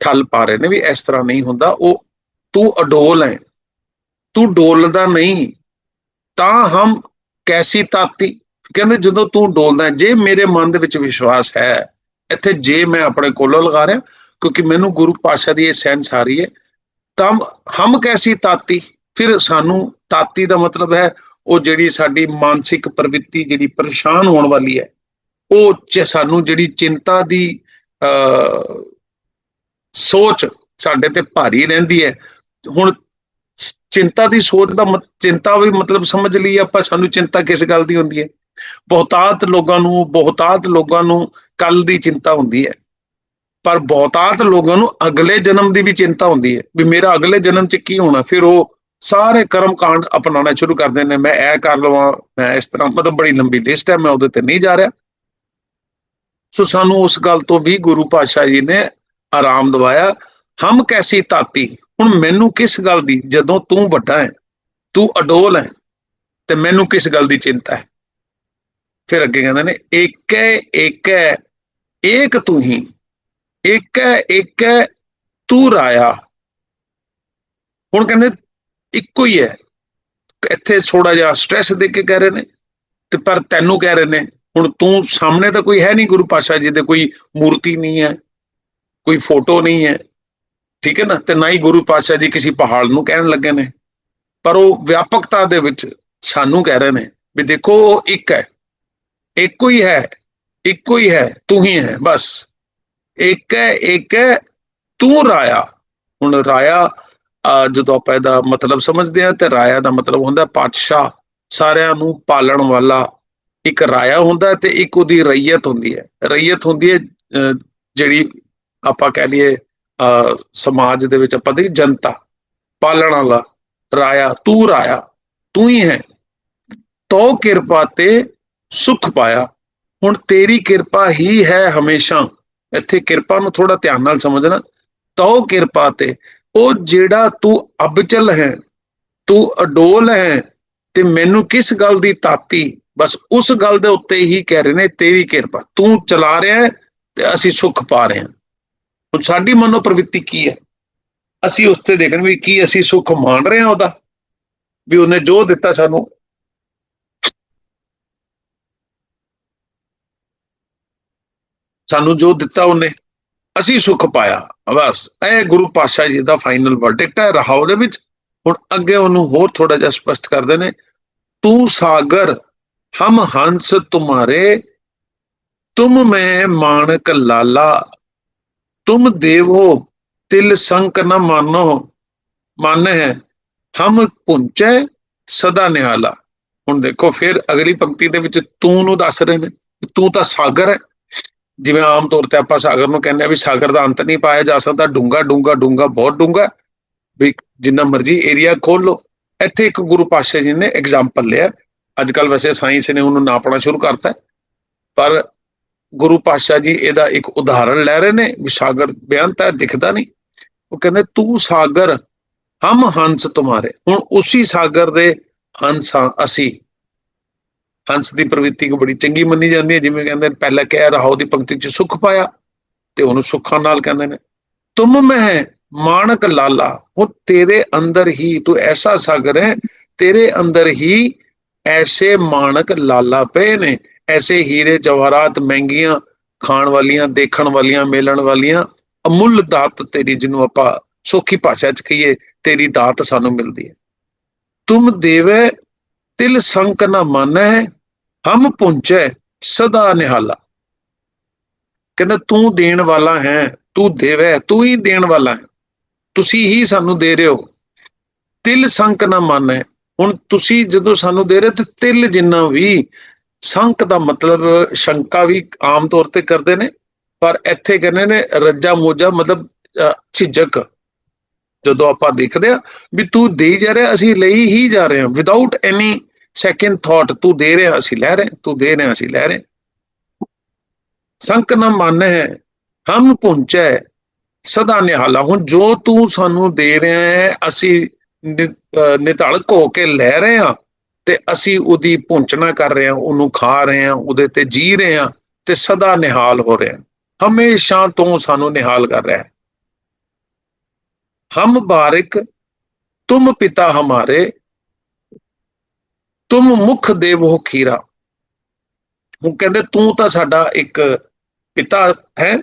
ਠੱਲ ਪਾ ਰਹੇ ਨੇ ਵੀ ਇਸ ਤਰ੍ਹਾਂ ਨਹੀਂ ਹੁੰਦਾ। ਉਹ, ਤੂੰ ਅਡੋਲ ਹੈ। ਤੂੰ ਡੋਲਦਾ ਨਹੀਂ। ਤਾਂ ਹਮ ਕੈਸੀ ਤਾਤੀ ਕਹਿੰਦੇ ਜਦੋਂ ਤੂੰ ਡੋਲਦਾ ਜੇ ਮੇਰੇ ਮਨ ਦੇ ਵਿੱਚ ਵਿਸ਼ਵਾਸ ਹੈ, ਇੱਥੇ ਜੇ ਮੈਂ ਆਪਣੇ ਕੋਲੋਂ ਲਗਾ ਰਿਹਾ, ਕਿਉਂਕਿ ਮੈਨੂੰ ਗੁਰੂ ਪਾਤਸ਼ਾਹ ਦੀ ਇਹ ਸੈਂਸ ਆ ਰਹੀ ਹੈ, ਤਾਂ ਹਮ ਕੈਸੀ ਤਾਤੀ ਫਿਰ ਸਾਨੂੰ ਤਾਤੀ ਦਾ ਮਤਲਬ ਹੈ, ਉਹ ਜਿਹੜੀ ਸਾਡੀ ਮਾਨਸਿਕ ਪ੍ਰਵਿਰਤੀ ਜਿਹੜੀ ਪਰੇਸ਼ਾਨ ਹੋਣ ਵਾਲੀ ਹੈ, ਉਹ ਚ ਸਾਨੂੰ ਜਿਹੜੀ ਚਿੰਤਾ ਦੀ ਅ ਸੋਚ ਸਾਡੇ ਤੇ ਭਾਰੀ ਰਹਿੰਦੀ ਹੈ। ਹੁਣ ਚਿੰਤਾ ਦੀ ਸੋਚ ਦਾ ਚਿੰਤਾ ਵੀ ਮਤਲਬ ਸਮਝ ਲਈ ਆਪਾਂ, ਸਾਨੂੰ ਚਿੰਤਾ ਕਿਸ ਗੱਲ ਦੀ ਹੁੰਦੀ ਹੈ? ਬਹੁਤਾਤ ਲੋਕਾਂ ਨੂੰ, ਬਹੁਤਾਤ ਲੋਕਾਂ ਨੂੰ ਕੱਲ ਦੀ ਚਿੰਤਾ ਹੁੰਦੀ ਹੈ। ਪਰ ਬਹੁਤਾਤ ਲੋਕਾਂ ਨੂੰ ਅਗਲੇ ਜਨਮ ਦੀ ਵੀ ਚਿੰਤਾ ਹੁੰਦੀ ਹੈ ਵੀ ਮੇਰਾ ਅਗਲੇ ਜਨਮ 'ਚ ਕੀ ਹੋਣਾ? ਫਿਰ ਉਹ ਸਾਰੇ ਕਰਮ ਕਾਂਡ ਅਪਣਾਉਣਾ ਸ਼ੁਰੂ ਕਰਦੇ ਨੇ, ਮੈਂ ਇਹ ਕਰ ਲਵਾਂ, ਮੈਂ ਇਸ ਤਰ੍ਹਾਂ, ਮਤਲਬ ਬੜੀ ਲੰਬੀ ਲਿਸਟ ਹੈ, ਮੈਂ ਉਹਦੇ ਤੇ ਨਹੀਂ ਜਾ ਰਿਹਾ। ਸੋ ਸਾਨੂੰ ਉਸ ਗੱਲ ਤੋਂ ਵੀ ਗੁਰੂ ਪਾਤਸ਼ਾਹ ਜੀ ਨੇ ਆਰਾਮ ਦਵਾਇਆ। ਹਮ ਕੈਸੀ ਤਾਤੀ ਹੁਣ ਮੈਨੂੰ ਕਿਸ ਗੱਲ ਦੀ, ਜਦੋਂ ਤੂੰ ਵੱਡਾ ਹੈ, ਤੂੰ ਅਡੋਲ ਹੈ, ਤੇ ਮੈਨੂੰ ਕਿਸ ਗੱਲ ਦੀ ਚਿੰਤਾ ਹੈ? ਫਿਰ ਅੱਗੇ ਕਹਿੰਦੇ ਨੇ, ਏਕੈ ਏਕੈ, ਏਕ ਤੂੰ ਹੀ, ਏਕੈ ਏਕੈ ਤੂੰ ਰਾਇਆ। ਹੁਣ ਕਹਿੰਦੇ, ਇੱਕੋ ਹੀ ਹੈ। ਇੱਥੇ ਥੋੜਾ ਜਿਹਾ ਸਟ੍ਰੈਸ ਦੇ ਕੇ ਕਹਿ ਰਹੇ ਨੇ, ਤੇ ਪਰ ਤੈਨੂੰ ਕਹਿ ਰਹੇ ਨੇ, ਹੁਣ ਤੂੰ ਸਾਹਮਣੇ ਤਾਂ ਕੋਈ ਹੈ ਨਹੀਂ ਗੁਰੂ ਪਾਤਸ਼ਾਹ ਜੀ ਦੇ, ਕੋਈ ਮੂਰਤੀ ਨਹੀਂ ਹੈ, ਕੋਈ ਫੋਟੋ ਨਹੀਂ ਹੈ। ਠੀਕ ਹੈ ਨਾ? ਤੇ ਨਾ ਹੀ ਗੁਰੂ ਪਾਤਸ਼ਾਹ ਜੀ ਕਿਸੇ ਪਹਾੜ ਨੂੰ ਕਹਿਣ ਲੱਗੇ ਨੇ। ਪਰ ਉਹ ਵਿਆਪਕਤਾ ਦੇ ਵਿੱਚ ਸਾਨੂੰ ਕਹਿ ਰਹੇ ਨੇ ਵੀ ਦੇਖੋ, ਉਹ ਇੱਕ ਹੈ। ਇੱਕੋ ਹੀ ਹੈ, ਇੱਕੋ ਹੀ ਹੈ, ਤੂੰ ਹੀ ਹੈ, ਬਸ। ਇੱਕ ਹੈ ਇੱਕ ਹੈ, ਤੂੰ ਰਾਇਆ। ਹੁਣ ਰਾਇਆ ਅਹ ਜਦੋਂ ਆਪਾਂ ਇਹਦਾ ਮਤਲਬ ਸਮਝਦੇ ਹਾਂ, ਤੇ ਰਾਇਆ ਦਾ ਮਤਲਬ ਹੁੰਦਾ ਪਾਤਸ਼ਾਹ। ਸਾਰਿਆਂ ਨੂੰ ਪਾਲਣ ਵਾਲਾ ਇੱਕ ਰਾਇਆ ਹੁੰਦਾ ਤੇ ਇੱਕ ਉਹਦੀ ਰਈਅਤ ਹੁੰਦੀ ਹੈ। ਰਈਅਤ ਹੁੰਦੀ ਹੈ ਅਹ ਜਿਹੜੀ ਆਪਾਂ ਕਹਿ ਲਈਏ ਸਮਾਜ ਦੇ ਵਿੱਚ ਆਪਾਂ ਦੀ ਜਨਤਾ, ਪਾਲਣ ਵਾਲਾ, ਰਾਇਆ, ਤੂੰ ਰਾਇਆ, ਤੂੰ ਹੀ ਹੈ। ਤੋ ਕਿਰਪਾ ਤੇ ਸੁਖ ਪਾਇਆ। ਹੁਣ ਤੇਰੀ ਕਿਰਪਾ ਹੀ ਹੈ ਹਮੇਸ਼ਾ। ਇੱਥੇ ਕਿਰਪਾ ਨੂੰ ਥੋੜਾ ਧਿਆਨ ਨਾਲ ਸਮਝਣਾ। ਤੋ ਕਿਰਪਾ ਤੇ, ਉਹ ਜਿਹੜਾ ਤੂੰ ਅਬਚਲ ਹੈ, ਤੂੰ ਅਡੋਲ ਹੈ, ਤੇ ਮੈਨੂੰ ਕਿਸ ਗੱਲ ਦੀ ਤਾਤੀ? ਬਸ ਉਸ ਗੱਲ ਦੇ ਉੱਤੇ ਹੀ ਕਹਿ ਰਹੇ ਨੇ ਤੇਰੀ ਕਿਰਪਾ। ਤੂੰ ਚਲਾ ਰਿਹਾ ਤੇ ਅਸੀਂ ਸੁਖ ਪਾ ਰਹੇ ਹਾਂ। ਹੁਣ ਸਾਡੀ ਮਨੋ ਪ੍ਰਵਿਰਤੀ ਕੀ ਹੈ? ਅਸੀਂ ਉਸ ਤੇ ਦੇਖਣ ਵੀ ਕੀ ਅਸੀਂ ਸੁੱਖ ਮਾਣ ਰਹੇ ਹਾਂ ਉਹਦਾ, ਵੀ ਉਹਨੇ ਜੋ ਦਿੱਤਾ ਸਾਨੂੰ। ਸਾਨੂੰ ਜੋ ਦਿੱਤਾ ਉਹਨੇ, ਅਸੀਂ ਸੁੱਖ ਪਾਇਆ। ਬਸ, ਇਹ ਗੁਰੂ ਪਾਤਸ਼ਾਹ ਜੀ ਦਾ ਫਾਈਨਲ ਵਰਡਿਕਟ ਹੈ। ਰਹਾਉ ਦੇ ਵਿੱਚ, ਹੁਣ ਅੱਗੇ ਉਹਨੂੰ ਹੋਰ ਥੋੜਾ ਜਿਹਾ ਸਪਸ਼ਟ ਕਰਦੇ ਨੇ, ਤੂੰ ਸਾਗਰ, ਹਮ ਹੰਸ ਤੁਮਾਰੇ, ਤੁਮ ਮੈਂ ਮਾਨਕ ਲਾਲਾ ਤੁਮ ਦੇਵੋ ਤਿਲ ਸੰਕ ਨ ਮਾਨੋ ਮਨ ਹੈ ਹਮ ਪੁੰਚੈ ਸਦਾ ਨਿਹਾਲਾ ਹੁਣ ਦੇਖੋ ਫਿਰ ਅਗਲੀ ਪੰਕਤੀ ਦੇ ਵਿੱਚ ਤੂੰ ਨੂੰ ਦੱਸ ਰਹੇ ਨੇ ਤੂੰ ਤਾਂ ਸਾਗਰ ਹੈ ਜਿਵੇਂ ਆਮ ਤੌਰ ਤੇ ਆਪਾਂ ਸਾਗਰ ਨੂੰ ਕਹਿੰਦੇ ਆ ਵੀ ਸਾਗਰ ਦਾ ਅੰਤ ਨਹੀਂ ਪਾਇਆ ਜਾ ਸਕਦਾ ਡੂੰਗਾ ਡੂੰਗਾ ਡੂੰਗਾ ਬਹੁਤ ਡੂੰਗਾ ਵੀ ਜਿੰਨਾ ਮਰਜ਼ੀ ਏਰੀਆ ਖੋਲ ਲੋ ਇੱਥੇ ਇੱਕ ਗੁਰੂ ਪਾਤਸ਼ਾਹ ਜੀ ਨੇ ਐਗਜ਼ਾਮਪਲ ਲਿਆ ਅੱਜ ਕੱਲ ਵੈਸੇ ਸਾਇੰਸ ਨੇ ਉਹਨੂੰ ਨਾਪਣਾ ਸ਼ੁਰੂ ਕਰਤਾ ਪਰ ਗੁਰੂ ਪਾਤਸ਼ਾਹ ਜੀ ਇਹਦਾ ਇੱਕ ਉਦਾਹਰਣ ਲੈ ਰਹੇ ਨੇ, ਵੀ ਸਾਗਰ ਬੇਅੰਤ ਹੈ ਦਿਖਦਾ ਨਹੀਂ। ਉਹ ਕਹਿੰਦੇ, ਤੂੰ ਸਾਗਰ, ਹਮ ਹੰਸ ਤੁਮਾਰੇ। ਹੁਣ ਉਸੇ ਸਾਗਰ ਦੇ ਹੰਸ ਹਾਂ ਅਸੀਂ। ਹੰਸ ਦੀ ਪ੍ਰਵਿਰਤੀ ਕੋ ਬੜੀ ਚੰਗੀ ਮੰਨੀ ਜਾਂਦੀ ਹੈ, ਜਿਵੇਂ ਕਹਿੰਦੇ ਨੇ, ਪਹਿਲਾਂ ਕਹਿ ਰਹਾ ਦੀ ਪੰਕਤੀ ਚ ਸੁਖ ਪਾਇਆ, ਤੇ ਉਹਨੂੰ ਸੁੱਖਾਂ ਨਾਲ ਕਹਿੰਦੇ ਨੇ, ਤੁਮ ਮੈਂ ਮਾਨਕ ਲਾਲਾ ਉਹ ਤੇਰੇ ਅੰਦਰ ਹੀ ਤੂੰ ਐਸਾ ਸਾਗਰ ਹੈ, ਤੇਰੇ ਅੰਦਰ ਹੀ ਐਸੇ ਮਾਨਕ ਲਾਲਾ ਪਏ ਨੇ। ਐਸੇ ਹੀਰੇ, ਜਵਾਹਰਾਤ, ਮਹਿੰਗੀਆਂ ਖਾਣ ਵਾਲੀਆਂ, ਦੇਖਣ ਵਾਲੀਆਂ, ਮਿਲਣ ਵਾਲੀਆਂ, ਅਮੁੱਲ ਦਾਤ ਤੇਰੀ ਜਿਹਨੂੰ ਆਪਾਂ ਸੌਖੀ ਭਾਸ਼ਾ ਚ ਕਹੀਏ, ਤੇਰੀ ਦਾਤ ਸਾਨੂੰ ਮਿਲਦੀ ਹੈ। ਤੁਮ ਦੇਵੇ, ਤਿਲ ਸੰਕ ਨਾ ਮਾਨੈ, ਹਮ ਪੁੰਚੈ, ਸਦਾ ਨਿਹਾਲਾ। ਕਹਿੰਦਾ, ਤੂੰ ਦੇਣ ਵਾਲਾ ਹੈ, ਤੂੰ ਦੇਵੇ, ਤੂੰ ਹੀ ਦੇਣ ਵਾਲਾ ਹੈ। ਤੁਸੀਂ ਹੀ ਸਾਨੂੰ ਦੇ ਰਹੇ ਹੋ। ਤਿਲ ਸੰਕ ਨਾ ਮਾਨੈ। ਹੁਣ ਤੁਸੀਂ ਜਦੋਂ ਸਾਨੂੰ ਦੇ ਰਹੇ ਤੇ ਤਿਲ ਜਿੰਨਾ ਵੀ ਸੰਕ ਦਾ ਮਤਲਬ ਸ਼ੰਕਾ ਵੀ ਆਮ ਤੌਰ ਤੇ ਕਰਦੇ ਨੇ ਪਰ ਇੱਥੇ ਕਹਿੰਦੇ ਨੇ ਰੱਜਾ ਮੋਜਾ ਮਤਲਬ ਅਹ, ਝਿਜਕ। ਜਦੋਂ ਆਪਾਂ ਦੇਖਦੇ ਆ ਵੀ ਤੂੰ ਦੇਈ ਜਾ ਰਿਹਾ ਅਸੀਂ ਲਈ ਹੀ ਜਾ ਰਹੇ ਹਾਂ। ਵਿਦਆਊਟ ਐਨੀ ਸੈਕਿੰਡ ਥਾਟ ਤੂੰ ਦੇ ਰਿਹਾ ਅਸੀਂ ਲੈ ਰਹੇ ਤੂੰ ਦੇ ਰਿਹਾ ਅਸੀਂ ਲੈ ਰਹੇ ਸੰਕ ਨਾ ਮਨ ਹੈ ਹਮ ਪੁੰਚੈ ਸਦਾ ਨਿਹਾਲਾ। ਹੁਣ ਜੋ ਤੂੰ ਸਾਨੂੰ ਦੇ ਰਿਹਾ ਹੈ ਅਸੀਂ ਨਿ- ਅਹ ਨਿਧੜਕ ਹੋ ਕੇ ਲੈ ਰਹੇ ਹਾਂ। ਤੇ ਅਸੀਂ ਉਹਦੀ ਪੁੰਚਣਾ ਕਰ ਰਹੇ ਹਾਂ, ਉਹਨੂੰ ਖਾ ਰਹੇ ਹਾਂ, ਉਹਦੇ ਤੇ ਜੀ ਰਹੇ ਹਾਂ ਤੇ ਸਦਾ ਨਿਹਾਲ ਹੋ ਰਹੇ ਹਾਂ। ਹਮੇਸ਼ਾ ਤੋਂ ਸਾਨੂੰ ਨਿਹਾਲ ਕਰ ਰਿਹਾ ਹੈ। ਹਮ ਬਾਰਿਕ, ਤੁਮ ਪਿਤਾ ਹਮਾਰੇ, ਤੁਮ ਮੁਖ ਹੋ ਖੀਰਾ। ਉਹ ਕਹਿੰਦੇ, ਤੂੰ ਤਾਂ ਸਾਡਾ ਇੱਕ ਪਿਤਾ ਹੈ,